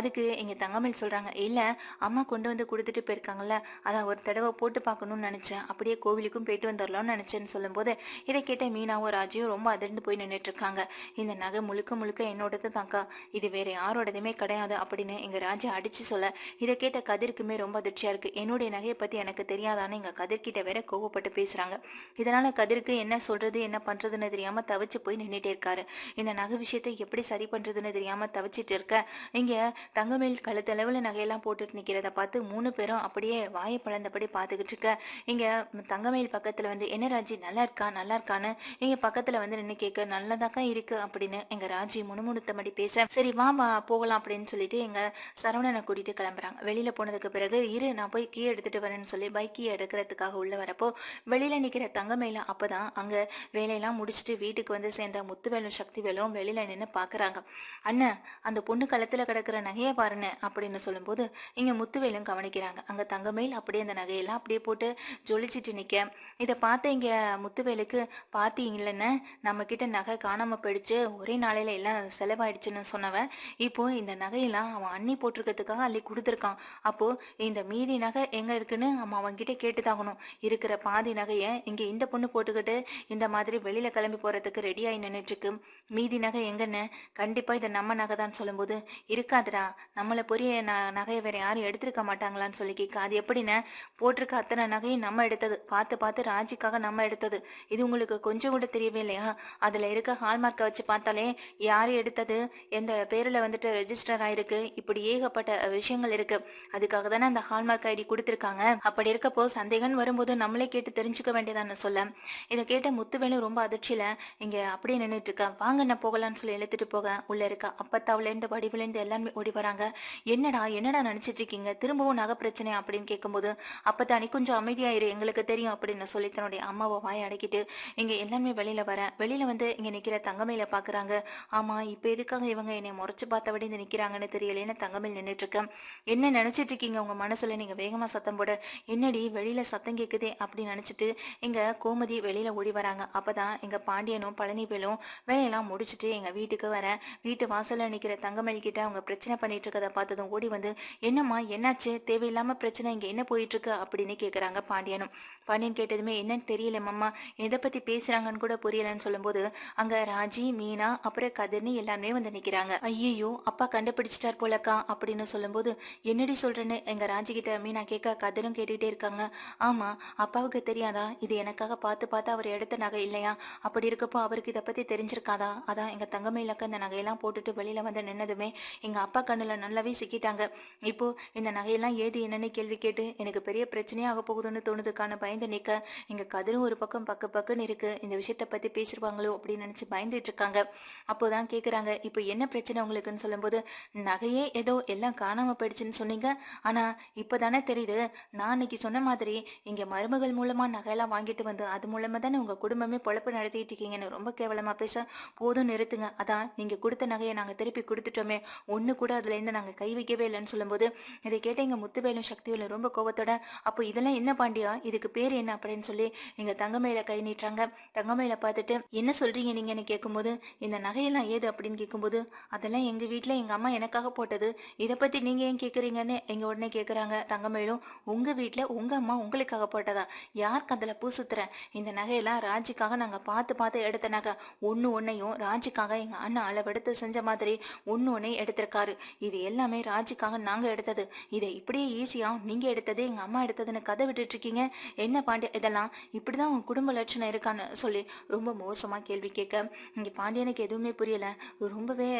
அதுக்கு எங்க தங்கமயில் சொல்றாங்க இல்ல அம்மா கொண்டு வந்து கொடுத்துட்டு போயிருக்காங்கல்ல அதான் ஒரு தடவை போட்டு பார்க்கணும்னு நினைச்சேன். அப்படியே கோவிலுக்கும் போயிட்டு வந்துடலாம்னு நினைச்சேன்னு சொல்லும்போது இதை கேட்ட மீனாவும் ராஜியும் ரொம்ப அதிர்ந்து போய் நின்றுட்டுருக்காங்க இந்த நகை முழுக்க முழுக்க என்னோடது தாக்கா இது வேற யாரோடதுமே கிடையாது அப்படின்னு எங்க ராஜா அடிச்சு சொல்ல. இதை கேட்ட கதிர்க்குமே ரொம்ப அதிர்ச்சியாக இருக்கு. என்னுடைய நகையை பற்றி எனக்கு தெரியாதான்னு எங்கள் கதிர்கிட்ட வேற கோவப்பட்டு பேசுறாங்க. இதனால் கதிருக்கு என்ன சொல்றது என்ன பண்ணுறதுன்னு தெரியாமல் தவிச்சு போய் நின்றுட்டே இருக்காரு. இந்த நகை விஷயத்தை எப்படி சரி பண்ணுறதுன்னு தெரியாமல் தவிச்சிட்டு இருக்க. இங்கே தங்கமேல் கழுத்தளவில் நகையெல்லாம் போட்டுட்டு நிற்கிறத பார்த்து மூணு பேரும் அப்படியே வாயை பழந்தபடி பார்த்துக்கிட்டு இருக்க. இங்கே தங்கமேல் பக்கத்தில் வந்து என்ன ராஜி நல்லா இருக்கா? நல்லா இருக்கான்னு? இங்கே பக்கத்தில் வந்து நின்று கேட்க நல்லதாக்கா இருக்கு அப்படின்னு எங்க ராஜி முணுமுணுத்தபடி பேச சரி வா வா போகலாம் அப்படின்னு சொல்லிட்டு எங்க சரவணனை கூட்டிட்டு கிளம்புறாங்க. வெளியில போனதுக்கு பிறகு இரு நான் போய் கீ எடுத்துட்டு வரேன்னு சொல்லி பைக் கீ எடுக்கிறதுக்காக உள்ள வரப்போ வெளியில நிக்கிற தங்கமயில அப்பதான் அங்க வேலையெல்லாம் முடிச்சுட்டு வீட்டுக்கு வந்து சேர்ந்த முத்துவேலும் சக்திவேலும் வெளியில நின்று பாக்குறாங்க. அண்ணன் அந்த பொண்ணு களத்துல கிடக்குற நகையை பாருன்னு அப்படின்னு சொல்லும்போது இங்க முத்துவேலும் கவனிக்கிறாங்க. அங்க தங்கமயில் அப்படியே அந்த நகையெல்லாம் அப்படியே போட்டு ஜொலிச்சிட்டு நிக்க. இதை பார்த்த இங்க முத்துவேலுக்கு பாத்தீங்களன்னு நமக்கு கிட்ட நகை காணாம போயிடுச்சு. ஒரே நாளையில எல்லாம் செலவாயிடுச்சுன்னு சொன்னவன் இப்போ இந்த நகையெல்லாம் அவன் அண்ணி போட்டிருக்கிறதுக்காக அள்ளி கொடுத்துருக்கான். அப்போ இந்த மீதி நகை எங்க இருக்குன்னு அவன் அவன்கிட்ட கேட்டுதாகணும். இருக்கிற பாதி நகையை இங்க இந்த பொண்ணு போட்டுக்கிட்டு இந்த மாதிரி வெளியில கிளம்பி போறதுக்கு ரெடி ஆகி இருக்கு மீதி நகை எங்கன்னு கண்டிப்பா இதை நம்ம நகை தான் சொல்லும்போது இருக்காதுடா. நம்மளை பொரிய ந- நகையை வேற யாரும் எடுத்திருக்க மாட்டாங்களான்னு சொல்லி கேட்க அது எப்படின்னு போட்டிருக்க அத்தனை நகையும் நம்ம எடுத்தது. பார்த்து பார்த்து ராஜிக்காக நம்ம எடுத்தது. இது உங்களுக்கு கொஞ்சம் கூட தெரியவே இல்லையா? அதுல இருக்க ஹால்மார்க்கை வச்சு பார்த்தாலே யார் எடுத்தது எந்த பேர்ல வந்துட்டு ரெஜிஸ்டர் ஆயிருக்கு இப்படி ஏகப்பட்ட விஷயங்கள் இருக்கு. அதுக்காக தானே அந்த ஹால்மார்க் ஐடி கொடுத்துருக்காங்க. அப்படி இருக்கப்போ சந்தேகம் வரும்போது நம்மளே கேட்டு தெரிஞ்சுக்க வேண்டியதான்னு சொல்ல. இதை கேட்ட முத்துவேலு ரொம்ப அதிர்ச்சியில இங்க அப்படியே நின்றுட்டு இருக்கா? வாங்க நான் போகலான்னு சொல்லி எழுத்துட்டு போக. உள்ள இருக்கா? அப்பத்தாவுல இருந்து வடிவுல இருந்து எல்லாமே ஓடி வராங்க. என்னடா என்னடா நினைச்சிட்டு இருக்கீங்க? திரும்பவும் நகை பிரச்சனை அப்படின்னு கேட்கும்போது அப்பதான் நீ கொஞ்சம் அமைதியாயிரு. எங்களுக்கு தெரியும். அப்படின்னு சொல்லி தன்னுடைய அம்மாவை வாய் அடக்கிட்டு இங்க எல்லாமே வெளியில வர வெளியில வந்து இங்க நிக்கிற தங்கமையில பாக்குறாங்க. ஆமா இப்ப எதுக்காக இவங்க என்னை முறைச்சு பார்த்தபடி இந்த நிக்கிறாங்கன்னு தெரியலேன்னு தங்கமையில் நின்றுட்டுருக்கேன் என்ன நினைச்சிட்டு இருக்கீங்க உங்க மனசுல நீங்க வேகமா சத்தம் போட. என்னடி வெளியில சத்தம் கேக்குதே அப்படின்னு நினைச்சிட்டு இங்க கோமதி வெளியில ஓடி வராங்க. அப்பதான் எங்க பாண்டியனும் பழனிவேலும் வேலையெல்லாம் முடிச்சிட்டு எங்க வீட்டுக்கு வர வீட்டு வாசல்ல நிக்கிற தங்கமயில் கிட்ட அவங்க பிரச்சனை பண்ணிட்டு இருக்கதை பார்த்ததும் ஓடி வந்து என்னம்மா என்னாச்சு? தேவையில்லாம பிரச்சனை இங்க என்ன போயிட்டு இருக்கு அப்படின்னு கேக்குறாங்க பாண்டியனும். பாண்டியன் கேட்டதுமே என்னன்னு தெரியல மாமா எதை பத்தி பேசுறாங்கன்னு கூட புரியலன்னு சொல்லும்போது அங்க ராஜி மீனா அப்புறம் கதிர்னு எல்லாருமே வந்து நிக்கிறாங்க. ஐயோ அப்பா கண்டுபிடிச்சிட்டார் போலக்கா அப்படின்னு சொல்லும்போது என்னடி சொல்றேன்னு எங்க ராஜி கிட்ட மீனா கேட்க கதிரும் கேட்டுட்டே இருக்காங்க. ஆமா அப்பாவுக்கு தெரியாதா? இது எனக்காக பார்த்து பார்த்து அவர் எடுத்த நகை இல்லையா? அப்படி இருக்கப்போ அவருக்கு இதை பத்தி தெரிஞ்சிருக்காதா? அதான் எங்க தங்கமையிலக்க இந்த நகையெல்லாம் போட்டுட்டு வெளியில வந்து நின்னதுமே எங்க அப்பா கண்ணுல நல்லாவே சிக்கிட்டாங்க. இப்போ இந்த நகையெல்லாம் ஏது என்னன்னு கேள்வி கேட்டு எனக்கு பெரிய பிரச்சனையாக போகுதுன்னு தோணுதுக்கான பயந்து நிக்க இங்க கதிரும் ஒரு பக்கம் பக்கு பக்குன்னு இருக்கு. இந்த விஷயத்த பத்தி பேசிருவாங்களோ அப்படின்னு நினைச்சு பயந்துட்டு இருக்காங்க. அப்போதான் கேக்குறாங்க இப்போ என்ன பிரச்சனை உங்களுக்குன்னு சொல்லும்போது நகையே ஏதோ எல்லாம் காணாம போயிடுச்சுன்னு சொன்னீங்க. ஆனா இப்பதானே தெரியுது. நான் அன்னைக்கு சொன்ன மாதிரி இங்க மருமகள் மூலமா நகையெல்லாம் வாங்கிட்டு வந்து அது மூலமா தானே உங்க குடும்பமே பொழப்பு நடத்திட்டு இருக்கீங்கன்னு ரொம்ப கேவலமா பேச போதும் நிறுத்துங்க. அதான் நீங்க கொடுத்த நகையை நாங்க திருப்பி கொடுத்துட்டோமே. ஒண்ணு கூட அதுல இருந்து நாங்க கை வைக்கவே இல்லைன்னு சொல்லும்போது இதை கேட்ட எங்க முத்துவேலும் சக்திவேலும் ரொம்ப கோபத்தோட அப்போ இதெல்லாம் என்ன பாண்டியா? இதுக்கு பேர் என்ன? அப்படின்னு சொல்லி எங்க தங்கமையில கை நீட்டுறாங்க. தங்கமையில பார்த்துட்டு என்ன சொல்றீங்க நீங்கன்னு கேட்கும்போது இந்த நகையெல்லாம் ஏது அப்படின்னு கேட்கும்போது அதெல்லாம் எங்க வீட்டில் எங்க அம்மா எனக்காக போட்டது. இதை பத்தி நீங்க ஏன் கேக்குறீங்கன்னு எங்க உடனே கேக்குறாங்க. தங்கமேலும் உங்க வீட்டில் உங்க அம்மா உங்களுக்காக போட்டதா? யாருக்கு அதுல பூ சுத்துறேன் இந்த நகையெல்லாம் ராஜிக்காக நாங்க பார்த்து பார்த்து எடுத்த நகை. ஒன்று ஒன்னையும் ராஜிக்காக எங்க அண்ணன் அளவெடுத்து செஞ்ச மாதிரி ஒன்று ஒன்னையும் எடுத்திருக்காரு. இது எல்லாமே ராஜிக்காக நாங்க எடுத்தது. இதை இப்படியே ஈஸியா நீங்க எடுத்தது எங்க அம்மா எடுத்ததுன்னு கதை விட்டுட்டு இருக்கீங்க. என்ன பாண்டிய இதெல்லாம் இப்படிதான் உங்க குடும்ப லட்சணம் இருக்கான்னு சொல்லி ரொம்ப மோசமா கேள்வி கேட்க இங்க பாண்டியனுக்கு எதுவுமே புரியல. ரொம்பவே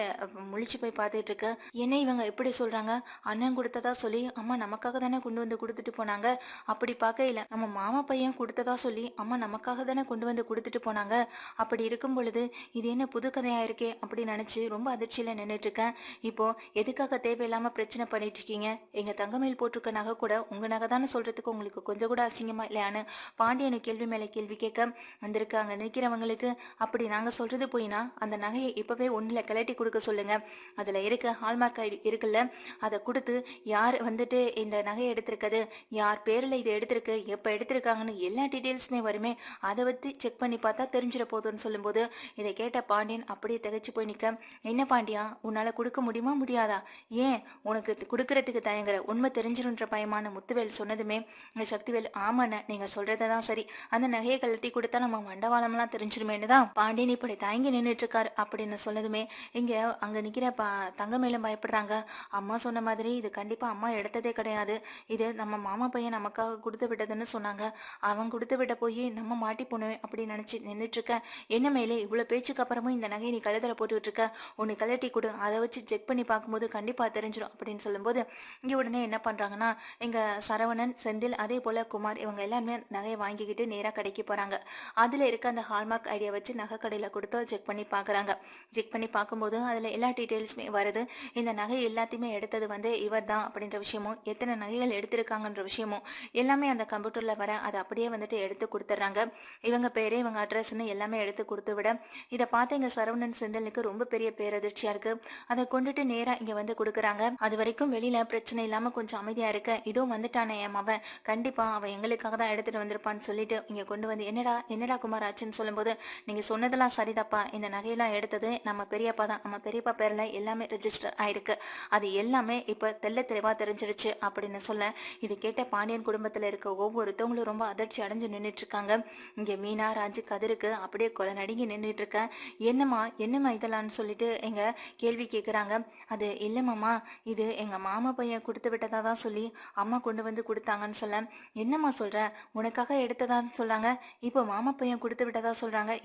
முழிச்சு போய் பார்த்துட்டு இருக்க என்ன இவங்க எப்படி சொல்றாங்க? அண்ணன் கொடுத்ததா சொல்லி அம்மா நமக்காக தானே கொண்டு வந்து கொடுத்துட்டு போனாங்க? அப்படி பார்க்கையில நம்ம மாமா பையன் கொடுத்ததா சொல்லி அம்மா நமக்காக தானே கொண்டு வந்து கொடுத்துட்டு போனாங்க? அப்படி இருக்கும் பொழுது இது என்ன புது கதையா இருக்கே? அப்படி நினைச்சு ரொம்ப அதிர்ச்சியில நின்னுட்டு இருக்கேன் இப்போ எதுக்காக தேவையில்லாம பிரச்சனை பண்ணிட்டு இருக்கீங்க எங்க தங்கமேல் போட்டிருக்க நகை கூட உங்க நகை தானே சொல்றதுக்கு உங்களுக்கு கொஞ்சம் கூட அசிங்கமா இல்லையான்னு பாண்டியனு கேள்வி மேல கேள்வி கேட்க வந்திருக்காங்க. நிற்கிறவங்களுக்கு அப்படி நாங்கள் சொல்றது போயினா? அந்த நகையை இப்பவே ஒன்றில் கிளட்டி கொடுக்க சொல்லுங்க. அதில் இருக்க ஹால்மார்க் ஐடி இருக்குல்ல அதை கொடுத்து யார் வந்துட்டு இந்த நகையை எடுத்திருக்கிறது யார் பேரில் இது எடுத்திருக்கு எப்போ எடுத்திருக்காங்கன்னு எல்லா டீட்டெயில்ஸுமே வருமே அதை வச்சு செக் பண்ணி பார்த்தா தெரிஞ்சிட போதும்னு சொல்லும்போது இதை கேட்ட பாண்டியன் அப்படியே திகச்சு போய் நிற்க என்ன பாண்டியா உன்னால் கொடுக்க முடியுமா முடியாதா? ஏன் உனக்கு கொடுக்கறதுக்கு தயங்குற? உண்மை தெரிஞ்சிருன்ற பயமான முத்துவேல் சொன்னதுமே இந்த சக்திவேல் ஆமாண்ண நீங்கள் சொல்கிறத தான் சரி. அந்த நகையை கழட்டி கொடுத்தா நம்ம மண்டவாளம்லாம் தெரிஞ்சிருமேன்னு தான் பாண்டியன் இப்படி தயங்கி நின்றுட்டு இருக்காரு அப்படின்னு சொன்னதுமே இங்க அங்க நிக்கிற பா தங்கமேலும் பயப்படுறாங்க. அம்மா சொன்ன மாதிரி இது கண்டிப்பா அம்மா எடுத்ததே கிடையாது. இது நம்ம மாமா பையன் நமக்காக கொடுத்து விட்டதுன்னு சொன்னாங்க. அவன் கொடுத்து விட்ட போய் நம்ம மாட்டி போனோம் அப்படின்னு நினைச்சு நின்றுட்டு இருக்க என்ன மேலே இவ்வளவு பேச்சுக்கு அப்புறமும் இந்த நகையை நீ கழுத்துல போட்டுட்டு இருக்க உன்னை கழட்டி கொடு. அதை வச்சு செக் பண்ணி பார்க்கும்போது கண்டிப்பா தெரிஞ்சிடும் அப்படின்னு சொல்லும்போது இங்க உடனே என்ன பண்றாங்கன்னா எங்க சரவணன் செந்தில் அதே போல குமார் இவங்க எல்லாருமே நகையை வாங்கிக்கிட்டு நேரா கடைக்கு போறாங்க. அதுல இருக்க அந்த ஹால்மார்க் ஐடியா வச்சு வச்சு நகை கடையில் கொடுத்து செக் பண்ணி பார்க்குறாங்க செக் பண்ணி பார்க்கும்போது அதில் எல்லா டீட்டெயில்ஸுமே வருது. இந்த நகை எல்லாத்தையுமே எடுத்தது வந்து இவர் தான் அப்படின்ற விஷயமும் எத்தனை நகைகள் எடுத்திருக்காங்கன்ற விஷயமும் எல்லாமே அந்த கம்ப்யூட்டரில் வர அதை அப்படியே வந்துட்டு எடுத்து கொடுத்துட்றாங்க. இவங்க பேரே இவங்க அட்ரஸ்ன்னு எல்லாமே எடுத்து கொடுத்து விட இதை பார்த்து எங்கள் சரவணன் செந்திலுக்கு ரொம்ப பெரிய பேரதிர்ச்சியாக இருக்கு. அதை கொண்டுட்டு நேராக இங்கே வந்து கொடுக்குறாங்க. அது வரைக்கும் வெளியில் பிரச்சனை இல்லாமல் கொஞ்சம் அமைதியாக இருக்க. இதோ வந்துட்டானே என் அவன் கண்டிப்பா அவன் எங்களுக்காக தான் எடுத்துட்டு வந்திருப்பான்னு சொல்லிட்டு இங்கே கொண்டு வந்து என்னடா என்னடா குமார் ஆச்சுன்னு சொல்லும்போது நீங்கள் சொன்னதெல்லாம் சரிதாப்பா. இந்த நகையெல்லாம் எடுத்தது நம்ம பெரியப்பா தான். நம்ம பெரியப்பா பேரில் எல்லாமே ரெஜிஸ்டர் ஆயிருக்கு. அது எல்லாமே இப்போ தெல்ல தெளிவாக தெரிஞ்சிருச்சு அப்படின்னு சொல்ல இது கேட்ட பாண்டியன் குடும்பத்தில் இருக்க ஒவ்வொருத்தவங்களும் ரொம்ப அதிர்ச்சி அடைஞ்சு நின்றுட்டு இருக்காங்க இங்கே மீனா ராஜு கதிருக்கு அப்படியே கொலை நடுங்கி நின்றுட்டு இருக்கேன் என்னம்மா என்னம்மா இதெல்லாம்னு சொல்லிட்டு எங்கள் கேள்வி கேட்குறாங்க அது இல்லைம்மாம்மா இது எங்கள் மாமா பையன் கொடுத்து விட்டதா தான் சொல்லி அம்மா கொண்டு வந்து கொடுத்தாங்கன்னு சொல்ல. என்னம்மா சொல்கிறேன் உனக்காக எடுத்ததான்னு சொல்கிறாங்க இப்போ மாமா பையன் கொடுத்து விட்டதா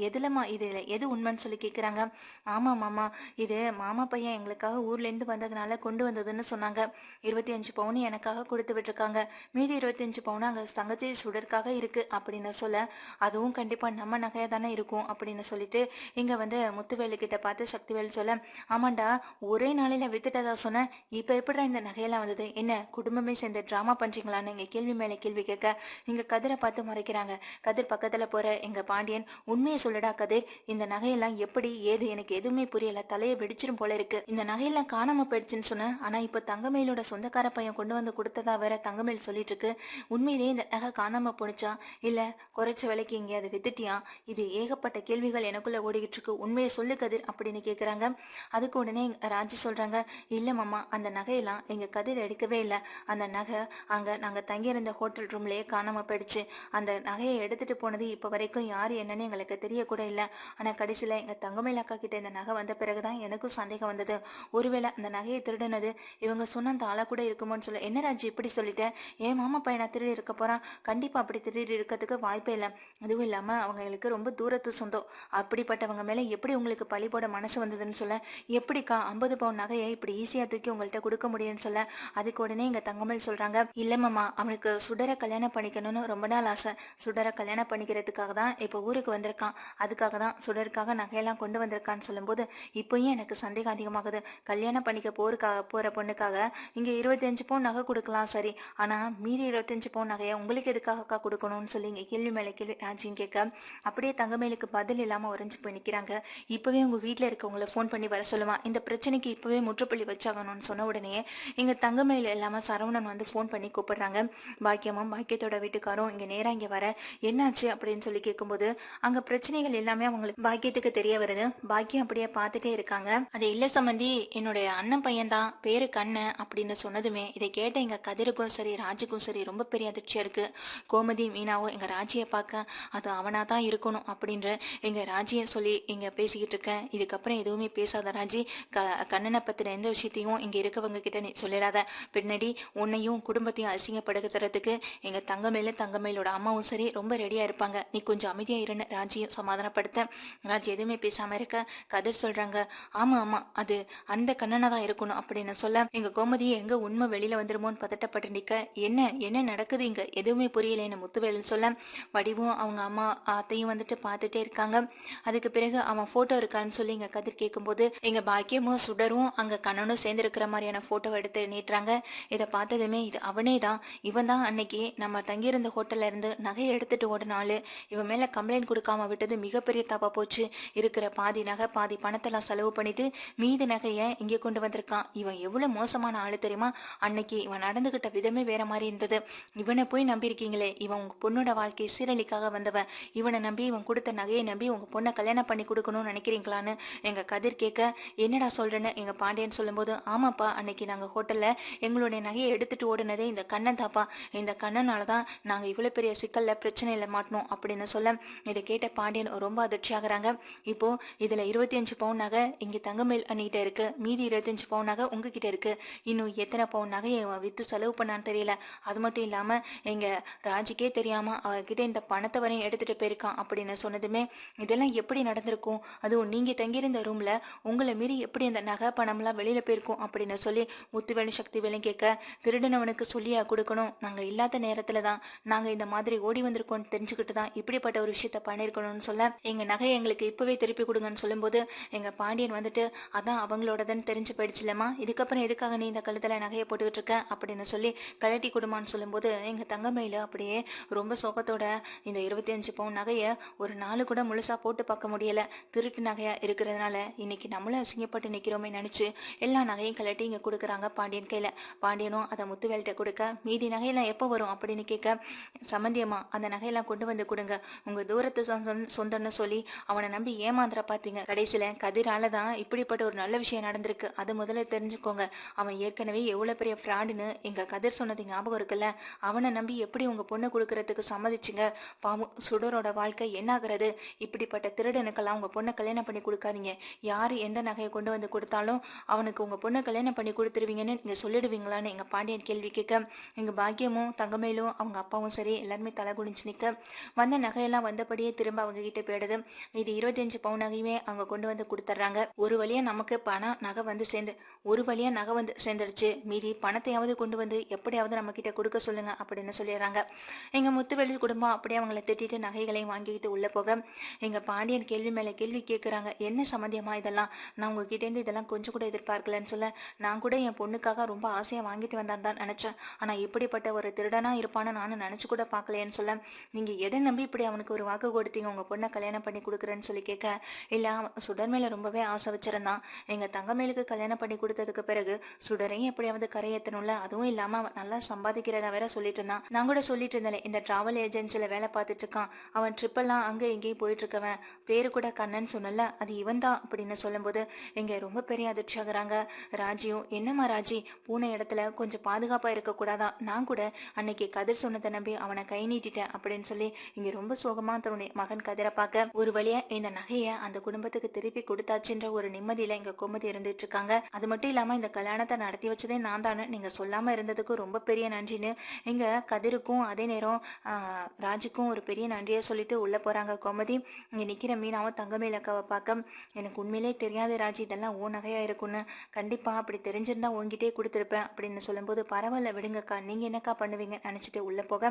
எதில் இல்லைம்மா இது? எது உண்மைன்னு சொல்லி கேட்குறாங்க ஆமாம் மாமா. இது மாமா பையன் எங்களுக்காக ஊர்லேருந்து வந்ததுனால கொண்டு வந்ததுன்னு சொன்னாங்க. இருபத்தி அஞ்சு பவுன் எனக்காக கொடுத்து விட்டுருக்காங்க. மீதி இருபத்தி அஞ்சு பவுன் அங்கே தங்கச்சி சுடருக்காக இருக்குது அப்படின்னு சொல்ல அதுவும் கண்டிப்பாக நம்ம நகையாக தானே இருக்கும் அப்படின்னு சொல்லிட்டு இங்கே வந்து முத்துவேலு கிட்ட பார்த்து சக்திவேல் சொல்ல ஆமாண்டா ஒரே நாளையில் வித்துட்டதா சொன்னேன் இப்போ எப்படிடா இந்த நகையெல்லாம் வந்தது? என்ன குடும்பமே சேர்ந்து ட்ராமா பண்ணுறீங்களான்னு இங்கே கேள்வி மேலே கேள்வி கேட்க இங்கே கதிரை பார்த்து மறைக்கிறாங்க. கதிர் பக்கத்தில் போகிற எங்கள் பாண்டியன் உண்மையை சொல்லுடா கதிர் இந்த நகையெல்லாம் எப்படி ஏது எனக்கு எதுவுமே புரியல தலையை வெடிச்சிரும் போல இருக்கு. இந்த நகையெல்லாம் காணாம போயிடுச்சுன்னு சொன்னேன். ஆனா இப்போ தங்கமயிலோட சொந்தக்கார பையன் கொண்டு வந்து கொடுத்ததா வேற தங்கமயில் சொல்லிட்டு இருக்கு. உண்மையிலேயே இந்த நகை காணாம போனுச்சா இல்ல குறைச்ச விலைக்கு எங்கேயாவது வித்துட்டியா? இது ஏகப்பட்ட கேள்விகள் எனக்குள்ள ஓடிக்கிட்டு இருக்கு. உண்மையை சொல்லு கதிர் அப்படின்னு கேக்குறாங்க. அதுக்கு உடனே ராஜி சொல்றாங்க இல்ல மாமா அந்த நகையெல்லாம் எங்க கதிர் எடுக்கவே இல்லை. அந்த நகை அங்க நாங்க தங்கியிருந்த ஹோட்டல் ரூம்லயே காணாம போயிடுச்சு. அந்த நகையை எடுத்துட்டு போனது இப்போ வரைக்கும் யார் என்னன்னு எங்களுக்கு தெரியக்கூட இல்லை. ஆனால் கடைசியில எங்கள் தங்கமயில் அக்கா கிட்ட இந்த நகை வந்த பிறகு தான் எனக்கும் சந்தேகம் வந்தது. ஒருவேளை அந்த நகையை திருடினது இவங்க சொன்ன அந்த ஆளாக கூட இருக்குமோன்னு சொல்ல என்ன ராஜி இப்படி சொல்லிட்டேன் ஏன் மாமா பையனை திருடி இருக்க போகிறான் கண்டிப்பாக அப்படி திருடி இருக்கிறதுக்கு வாய்ப்பே இல்லை. அதுவும் இல்லாமல் அவங்களுக்கு ரொம்ப தூரத்து சொந்தம். அப்படிப்பட்டவங்க மேலே எப்படி உங்களுக்கு பழி போட மனசு வந்ததுன்னு சொல்ல எப்படிக்கா ஐம்பது பவுன் நகையை இப்படி ஈஸியாக தூக்கி உங்கள்கிட்ட கொடுக்க முடியும்னு சொல்ல அதுக்கு உடனே எங்கள் தங்கமேல் சொல்கிறாங்க இல்லை மாமா அவனுக்கு சுடரை கல்யாணம் பண்ணிக்கணும்னு ரொம்ப நாள் ஆசை. சுடரை கல்யாணம் பண்ணிக்கிறதுக்காக தான் இப்போ ஊருக்கு வந்திருக்கான். அதுக்காக தான் சுடருக்காக நகையெல்லாம் கொண்டு வந்திருக்கான்னு சொல்லும்போது இப்போயும் எனக்கு சந்தேகம் அதிகமாகுது. கல்யாணம் பண்ணிக்க போருக்காக போகிற பொண்ணுக்காக இங்கே இருபத்தஞ்சு பவுன் நகை கொடுக்கலாம் சரி. ஆனால் மீதி இருபத்தஞ்சு பவுன் நகையை உங்களுக்கு எதுக்காகக்கா கொடுக்கணும்னு சொல்லி இங்கே கேள்வி மேலே கேள்வி ராஜின்னு கேட்க அப்படியே தங்கமேலுக்கு பதில் இல்லாமல் உறைஞ்சு போய் நிற்கிறாங்க இப்போவே உங்கள் வீட்டில் இருக்கவங்களை ஃபோன் பண்ணி வர சொல்லுவான் இந்த பிரச்சனைக்கு இப்போவே முற்றுப்புள்ளி வச்சாகணும்னு சொன்ன உடனே இங்கே தங்கமேல் இல்லாமல் சரவணன் வந்து ஃபோன் பண்ணி கூப்பிடுறாங்க. பாக்கியமும் பாக்கியத்தோட வீட்டுக்காரும் இங்கே நேராக இங்கே வர என்னாச்சு அப்படின்னு சொல்லி கேட்கும்போது அங்கே பிரச்சனைகள் எல்லாமே அவங்களுக்கு பாக்கியத்துக்கு தெரிய வருது. பாக்கியம் அப்படியே பார்த்துட்டே இருக்காங்க. அது இல்ல சம்பந்தி என்னுடைய அண்ணன் பையன் தான் பேரு கண்ணன் அப்படின்னு சொன்னதுமே இதை கேட்ட எங்க கதிருக்கும் சரி ராஜுக்கும் சரி ரொம்ப பெரிய அதிர்ச்சியா இருக்கு. கோமதி மீனாவும் எங்க ராஜியை பார்க்க அது அவனா தான் இருக்கணும் அப்படின்ற எங்க ராஜிய சொல்லி இங்க பேசிக்கிட்டு இருக்கேன். இதுக்கப்புறம் எதுவுமே பேசாத ராஜி க கண்ணனை பத்தின எந்த விஷயத்தையும் இங்க இருக்கவங்க கிட்ட நீ சொல்லிடாத. பின்னாடி உன்னையும் குடும்பத்தையும் அசிங்கப்படுத்துறதுக்கு எங்க தங்கமேல தங்கமேலோட அம்மாவும் சரி ரொம்ப ரெடியா இருப்பாங்க. நீ கொஞ்சம் அமைதியா இருன்னு சமாதானம் சமாதானப்படுத்த ராஜ் எதுவுமே பேசாம இருக்க கதிர் சொல்றாங்க ஆமா ஆமா அது அந்த கண்ணனாக தான் இருக்கணும் அப்படின்னு சொல்ல எங்க கோமதி எங்க உண்மை வெளியில வந்துருமோன்னு பதட்டப்பட்டு நிற்க என்ன என்ன நடக்குது இங்க? எதுவுமே புரியலைன்னு முத்துவேலுன்னு சொல்ல வடிவும் அவங்க அம்மா அத்தையும் வந்துட்டு பார்த்துட்டே இருக்காங்க. அதுக்கு பிறகு அவன் போட்டோ இருக்கான்னு சொல்லி இங்கே கதிர் கேட்கும்போது எங்க பாக்கியமும் சுடரும் அங்க கண்ணனும் சேர்ந்து இருக்கிற மாதிரியான போட்டோ எடுத்து நீட்டுறாங்க. இதை பார்த்ததுமே இது அவனே தான் இவன் தான் அன்னைக்கு நம்ம தங்கியிருந்த ஹோட்டல்ல இருந்து நகையை எடுத்துட்டு ஓடினாலு இவன் மேல கம்ப்ளைண்ட் கொடுக்காம விட்டது மிக மிகப்பெரிய தப்பா போச்சு. இருக்கிற பாதி நகை பாதி பணத்தெல்லாம் செலவு பண்ணிட்டு மீதி நகையை இங்கே கொண்டு வந்திருக்கான். இவன் எவ்வளவு மோசமான ஆளு தெரியுமா? அன்னைக்கு இவன் நடந்துகிட்ட விதமே வேற மாதிரி இருந்தது. இவனை போய் நம்பியிருக்கீங்களே இவன் உங்க பொண்ணோட வாழ்க்கை சீரழிக்காக வந்தவன். இவனை நம்பி இவன் கொடுத்த நகையை நம்பி உங்க பொண்ணை கல்யாணம் பண்ணி கொடுக்கணும்னு நினைக்கிறீங்களான்னு எங்க கதிர் கேட்க என்னடா சொல்றேன்னு? எங்க பாண்டியன் சொல்லும்போது ஆமாப்பா அன்னைக்கு நாங்க ஹோட்டல்ல எங்களுடைய நகையை எடுத்துட்டு ஓடுனதே இந்த கண்ணன் தாப்பா இந்த கண்ணனால தான் நாங்க இவ்வளவு பெரிய சிக்கல்ல பிரச்சனையில மாட்டினோம் அப்படின்னு சொல்ல இதை கேட்ட பாண்டியன் ரொம்ப அதிர்ச்சி ஆகுறாங்க. இப்போ இதுல இருபத்தி அஞ்சு பவுன் நகை இங்க தங்கமேல் அண்ணிகிட்ட இருக்கு. மீதி இருபத்தஞ்சு பவுன் நகை உங்ககிட்ட இருக்கு. இன்னும் எத்தனை பவுன் நகை வித்து செலவு பண்ணான்னு தெரியல. அது மட்டும் இல்லாம எங்க ராஜிக்கே தெரியாம அவர்கிட்ட இந்த பணத்தை வரையும் எடுத்துட்டு போயிருக்கான் அப்படின்னு சொன்னதுமே இதெல்லாம் எப்படி நடந்திருக்கும்? அதுவும் நீங்க தங்கியிருந்த ரூம்ல உங்களை மீறி எப்படி இந்த நகை பணம்லாம் வெளியில போயிருக்கும் அப்படின்னு சொல்லி முத்துவேலு சக்தி வேலையும் கேட்க திருடனவனுக்கு சொல்லியா கொடுக்கணும். நாங்க இல்லாத நேரத்தில் தான் நாங்க இந்த மாதிரி ஓடி வந்திருக்கோம்னு தெரிஞ்சுக்கிட்டு தான் இப்படிப்பட்ட ஒரு விஷயத்த பண்ணிருக்கணும்னு சொல்ல எங்க நகை எங்களுக்கு இப்பவே திருப்பி கொடுங்கன்னு சொல்லும்போது எங்க பாண்டியன் வந்துட்டு அதான் அவங்களோடதுன்னு தெரிஞ்சு போயிடுச்சுலம்மா. இதுக்கப்புறம் எதுக்காக நீ இந்த கழுத்துல நகையை போட்டுக்கிட்டு இருக்க? அப்படின்னு சொல்லி கழட்டி கொடுமான்னு சொல்லும்போது எங்க தங்கமயில அப்படியே ரொம்ப சோகத்தோட இந்த இருபத்தி அஞ்சு பவுன் நகையை ஒரு நாள் கூட முழுசா போட்டு பார்க்க முடியல. திருட்டு நகையா இருக்கிறதுனால இன்னைக்கு நம்மளும் அசிங்கப்பட்டு நிக்கிறோமே நினைச்சு எல்லா நகையும் கழட்டி இங்க கொடுக்குறாங்க பாண்டியன் கையில. பாண்டியனும் அதை முத்துவேல்கிட்ட கொடுக்க. மீதி நகையெல்லாம் எப்போ வரும்? அப்படின்னு கேட்க சம்மந்தியம்மா அந்த நகையெல்லாம் கொண்டு வந்து கொடுங்க. உங்க தூரத்து சொந்தம் சொந்தம்னு சொல்லி அவனை நம்பி ஏமாந்துற பாத்தீங்க. கடைசியில கதிரால தான் இப்படிப்பட்ட ஒரு நல்ல விஷயம் நடந்திருக்கு. அது முதல்ல தெரிஞ்சுக்கோங்க. அவன் ஏற்கனவே எவ்வளவு பெரிய ஃப்ராடுன்னு எங்க கதிர் சொன்னது ஞாபகம் இருக்குல்ல? அவனை நம்பி எப்படி உங்க பொண்ணு கொடுக்கறதுக்கு சம்மதிச்சிங்க? பாவம் சுடரோட வாழ்க்கை என்னாகிறது? இப்படிப்பட்ட திருடனுக்கெல்லாம் உங்க பொண்ணை கல்யாணம் பண்ணி கொடுக்காதீங்க. யார் எந்த நகையை கொண்டு வந்து கொடுத்தாலும் அவனுக்கு உங்க பொண்ணை கல்யாணம் பண்ணி கொடுத்துருவீங்கன்னு நீங்க சொல்லிடுவீங்களான்னு எங்க பாண்டியன் கேள்வி கேட்க எங்க பாக்கியமும் தங்கமேலும் அவங்க அப்பாவும் சரி எல்லாருமே தலை குனிஞ்சு நிற்க வந்த நகையெல்லாம் வந்தபடியே திரும்ப அவங்க கிட்ட போயிடுது இது இருபத்தஞ்சு பவுன் நகையுமே அவங்க கொண்டு வந்து கொடுத்துட்றாங்க. ஒரு வழியா நமக்கு பணம் நகை வந்து சேர்ந்து ஒரு வழியா நகை வந்து சேர்ந்துடுச்சு. மீதி பணத்தையாவது கொண்டு வந்து எப்படியாவது நம்ம கிட்ட கொடுக்க சொல்லுங்க அப்படின்னு சொல்லிடுறாங்க. எங்க முத்துவெளி குடும்பம் அப்படியே அவங்கள திட்டிட்டு நகைகளையும் வாங்கிக்கிட்டு உள்ள போக எங்க பாண்டியன் கேள்வி மேல கேள்வி கேட்குறாங்க என்ன சம்மந்தியமா இதெல்லாம்? நான் உங்ககிட்ட இருந்து இதெல்லாம் கொஞ்சம் கூட எதிர்பார்க்கலன்னு சொல்ல நான் கூட என் பொண்ணுக்காக ரொம்ப ஆசையா வாங்கிட்டு வந்தான் தான் நினைச்சேன். ஆனா இப்படிப்பட்ட ஒரு திருடனா இருப்பான்னு நானும் நினைச்சு கூட பார்க்கலையேன்னு சொல்ல நீங்க எதை நம்பி இப்படி அவனுக்கு ஒரு வாக்கு கொடுத்தீங்க? உங்க பொண்ணை கல்யாணம் கல்யாணம் பண்ணி கொடுக்குறேன்னு சொல்லி கேட்க இல்லை அவன் சுடர் மேலே ரொம்பவே ஆசை வச்சிருந்தான் எங்க தங்கமேலுக்கு கல்யாணம் பண்ணி கொடுத்ததுக்கு பிறகு சுடரையும் எப்படியாவது கரையேற்றணும்ல அதுவும் இல்லாம அவன் நல்லா சம்பாதிக்கிறதா வேற சொல்லிட்டு இருந்தான். நான் கூட சொல்லிட்டு இருந்தேன் இந்த டிராவல் ஏஜென்சில வேலை பார்த்துட்டு இருக்கான். அவன் ட்ரிப் எல்லாம் அங்க இங்கேயும் போயிட்டு இருக்கவன். பேரு கூட கண்ணன் சொன்னல அது இவன் தான் அப்படின்னு சொல்லும்போது இங்க ரொம்ப பெரிய அதிர்ச்சி ஆகுறாங்க. ராஜியும் என்னம்மா ராஜி? பூனை இடத்துல கொஞ்சம் பாதுகாப்பா இருக்க கூடாதா நான் கூட அன்னைக்கு கதிர் சொன்னதை நம்பி அவனை கை நீட்டிட்டேன் அப்படின்னு சொல்லி இங்க ரொம்ப சோகமா தன்னுடைய மகன் கதிரை பார்க்க ஒரு வழியா இந்த நகையை அந்த குடும்பத்துக்கு திருப்பி கொடுத்தாச்சுன்ற ஒரு நிம்மதியில இங்க குமதி இருந்துட்டு இருக்காங்க அது மட்டும் இல்லாம இந்த கல்யாணத்தை நடத்தி வச்சதே நான் தானே. நீங்க சொல்லாம இருந்ததுக்கு ரொம்ப பெரிய நன்றின்னு இங்க கதிருக்கும் அதே நேரம் ராஜுக்கும் ஒரு பெரிய நன்றியை சொல்லிட்டு உள்ள போறாங்க கோமதி. இங்க நிக்கிற மீனாவும் தங்கமேல அக்காவை பார்க்க எனக்கு உண்மையிலே தெரியாது ராஜ் இதெல்லாம் ஓ நகையா இருக்கும்னு. கண்டிப்பா அப்படி தெரிஞ்சிருந்தா உங்ககிட்டே கொடுத்துருப்பேன் அப்படின்னு சொல்லும்போது பரவாயில்ல விடுங்கக்கா நீங்க என்னக்கா பண்ணுவீங்க நினைச்சிட்டு உள்ள போக.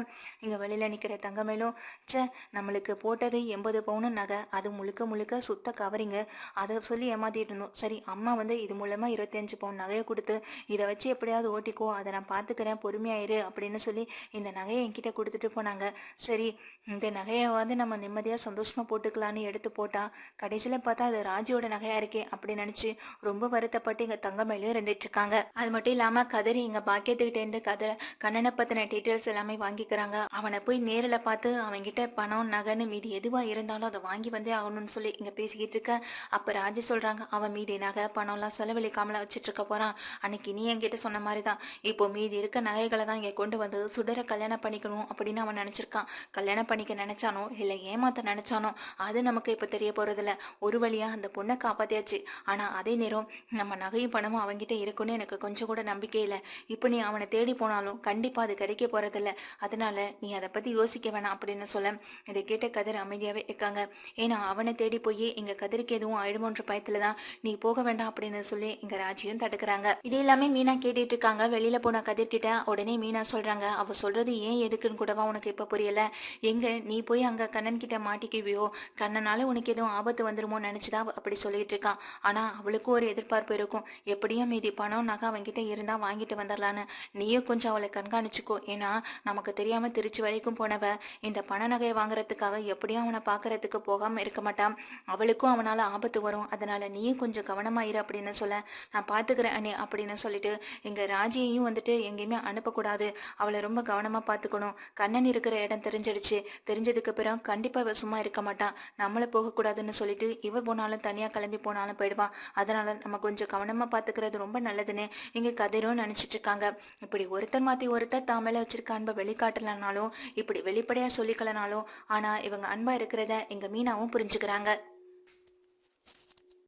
இங்க வெளியில நிக்கிற தங்கமேலும் ச்சே நம்மளுக்கு போட்டது எண்பது பவுனு நகை. அது முழுக்க முழுக்க சுத்த கவரிங்க. அதை சொல்லி ஏமாத்திட்டு இருந்தோம். சரி அம்மா வந்து இது மூலமா இருபத்தஞ்சு பவுன் நகையை கொடுத்து இதை வச்சு எப்படியாவது ஓட்டிக்கோ அதை நான் பார்த்துக்கிறேன் பொறுமையாயிரு அப்படின்னு சொல்லி இந்த நகையை என்கிட்ட கொடுத்துட்டு போனாங்க. சரி இந்த நகையை வந்து நம்ம நிம்மதியாக சந்தோஷமா போட்டுக்கலான்னு எடுத்து போட்டா கடைசியில் பார்த்தா அது ராஜியோட நகையா இருக்கே அப்படின்னு நினச்சி ரொம்ப வருத்தப்பட்டு இங்கே தங்கமயிலும் இருந்துட்டு இருக்காங்க. அது மட்டும் இல்லாமல் கதறி எங்கள் பாக்கியத்துக்கிட்டேருந்து கதை கண்ணனை பற்றின டீட்டெயில்ஸ் எல்லாமே வாங்கிக்கிறாங்க. அவனை போய் நேரில் பார்த்து அவன்கிட்ட பணம் நகைன்னு மீதி எதுவாக இருந்தாலும் அதை வாங்கி வந்தே ஆகணும்னு சொல்லி இங்கே பேசிக்கிட்டு இருக்க. அப்போ ராஜி சொல்கிறாங்க அவன் மீதி நகை பணம்லாம் செலவழிக்காமல வச்சிட்டு இருக்க போகிறான் அன்னைக்கு நீ என்கிட்ட சொன்ன மாதிரி தான் இப்போ மீதி இருக்க நகைகளை தான் இங்கே கொண்டு வந்து சுடரை கல்யாணம் பண்ணிக்கணும் அப்படின்னு அவன் நினச்சிருக்கான். கல்யாணம் பண்ணிக்க நினைச்சானோ இல்லை ஏமாத்த நினைச்சானோ அது நமக்கு இப்போ தெரிய போறதில்ல. ஒரு வழியா அந்த பொண்ணை காப்பாத்தியாச்சு. ஆனா அதே நேரம் நம்ம நகையும் பணமும் அவன்கிட்ட இருக்குன்னு எனக்கு கொஞ்சம் கூட நம்பிக்கை இல்லை. இப்போ நீ அவனை தேடி போனாலும் கண்டிப்பா அது கிடைக்க போகிறதில்ல அதனால நீ அதை பத்தி யோசிக்க வேணாம் அப்படின்னு சொல்ல. இதை கேட்ட கதிர் அமைதியாவே இருக்காங்க. ஏன்னா அவனை தேடி போய் எங்க கதிருக்கு எதுவும் ஆயிடுமோன்ற பயத்துல தான் நீ போக வேண்டாம் அப்படின்னு சொல்லி இங்க ராஜியும் தடுக்கிறாங்க. இது எல்லாமே மீனா கேட்டுட்டு இருக்காங்க. வெளியில போன கதிர் கிட்ட உடனே மீனா சொல்றாங்க. அவ சொல்றது ஏன் எதுக்குன்னு கூடவா உனக்கு இப்ப புரியல? எங்க? நீ போய் அங்க கண்ணன் கிட்ட மாட்டிக்குவியோ? கண்ணனால உனக்கு எதுவும் ஆபத்து வந்துருமோ நினைச்சுதான் அவ அப்படி சொல்லிட்டு இருக்கான் ஆனா அவளுக்கும் ஒரு எதிர்பார்ப்பு இருக்கும். எப்படியும் மீதி பணம் நகை அவன்கிட்ட இருந்தா வாங்கிட்டு வந்துடலான்னு நீயும் கொஞ்சம் அவளை கண்காணிச்சுக்கோ. ஏன்னா நமக்கு தெரியாம திருச்சி வரைக்கும் போனவ இந்த பண நகையை வாங்குறதுக்காக எப்படியும் அவனை பாக்குறதுக்கு போகாமல் இருக்க மாட்டான். அவளுக்கும் அவனால் ஆபத்து வரும். அதனால நீயும் கொஞ்சம் கவனமாயிரு அப்படின்னு சொல்ல நான் பார்த்துக்கிறேன் அண்ணே அப்படின்னு சொல்லிட்டு எங்கள் ராஜியையும் வந்துட்டு எங்கேயுமே அனுப்பக்கூடாது. அவளை ரொம்ப கவனமாக பார்த்துக்கணும் கண்ணன் இருக்கிற இடம் தெரிஞ்சிடுச்சு. தெரிஞ்சதுக்கு பிறகு கண்டிப்பாக இவ சும்மா இருக்க மாட்டான் நம்மளை போகக்கூடாதுன்னு சொல்லிட்டு இவ போனாலும் தனியாக கிளம்பி போனாலும் போயிடுவான் அதனால நம்ம கொஞ்சம் கவனமாக பார்த்துக்கிறது ரொம்ப நல்லதுன்னு இங்கே கதிரும் நினச்சிட்டு இருக்காங்க. இப்படி ஒருத்தர் மாற்றி ஒருத்தர் தான் மேலே வச்சிருக்க அன்பை வெளிக்காட்டலனாலும் இப்படி வெளிப்படையாக சொல்லிக்கலனாலும் ஆனால் இவங்க அன்பாக இருக்கிறத எங்க மீனாவும் புரிஞ்சுக்கிறாங்க.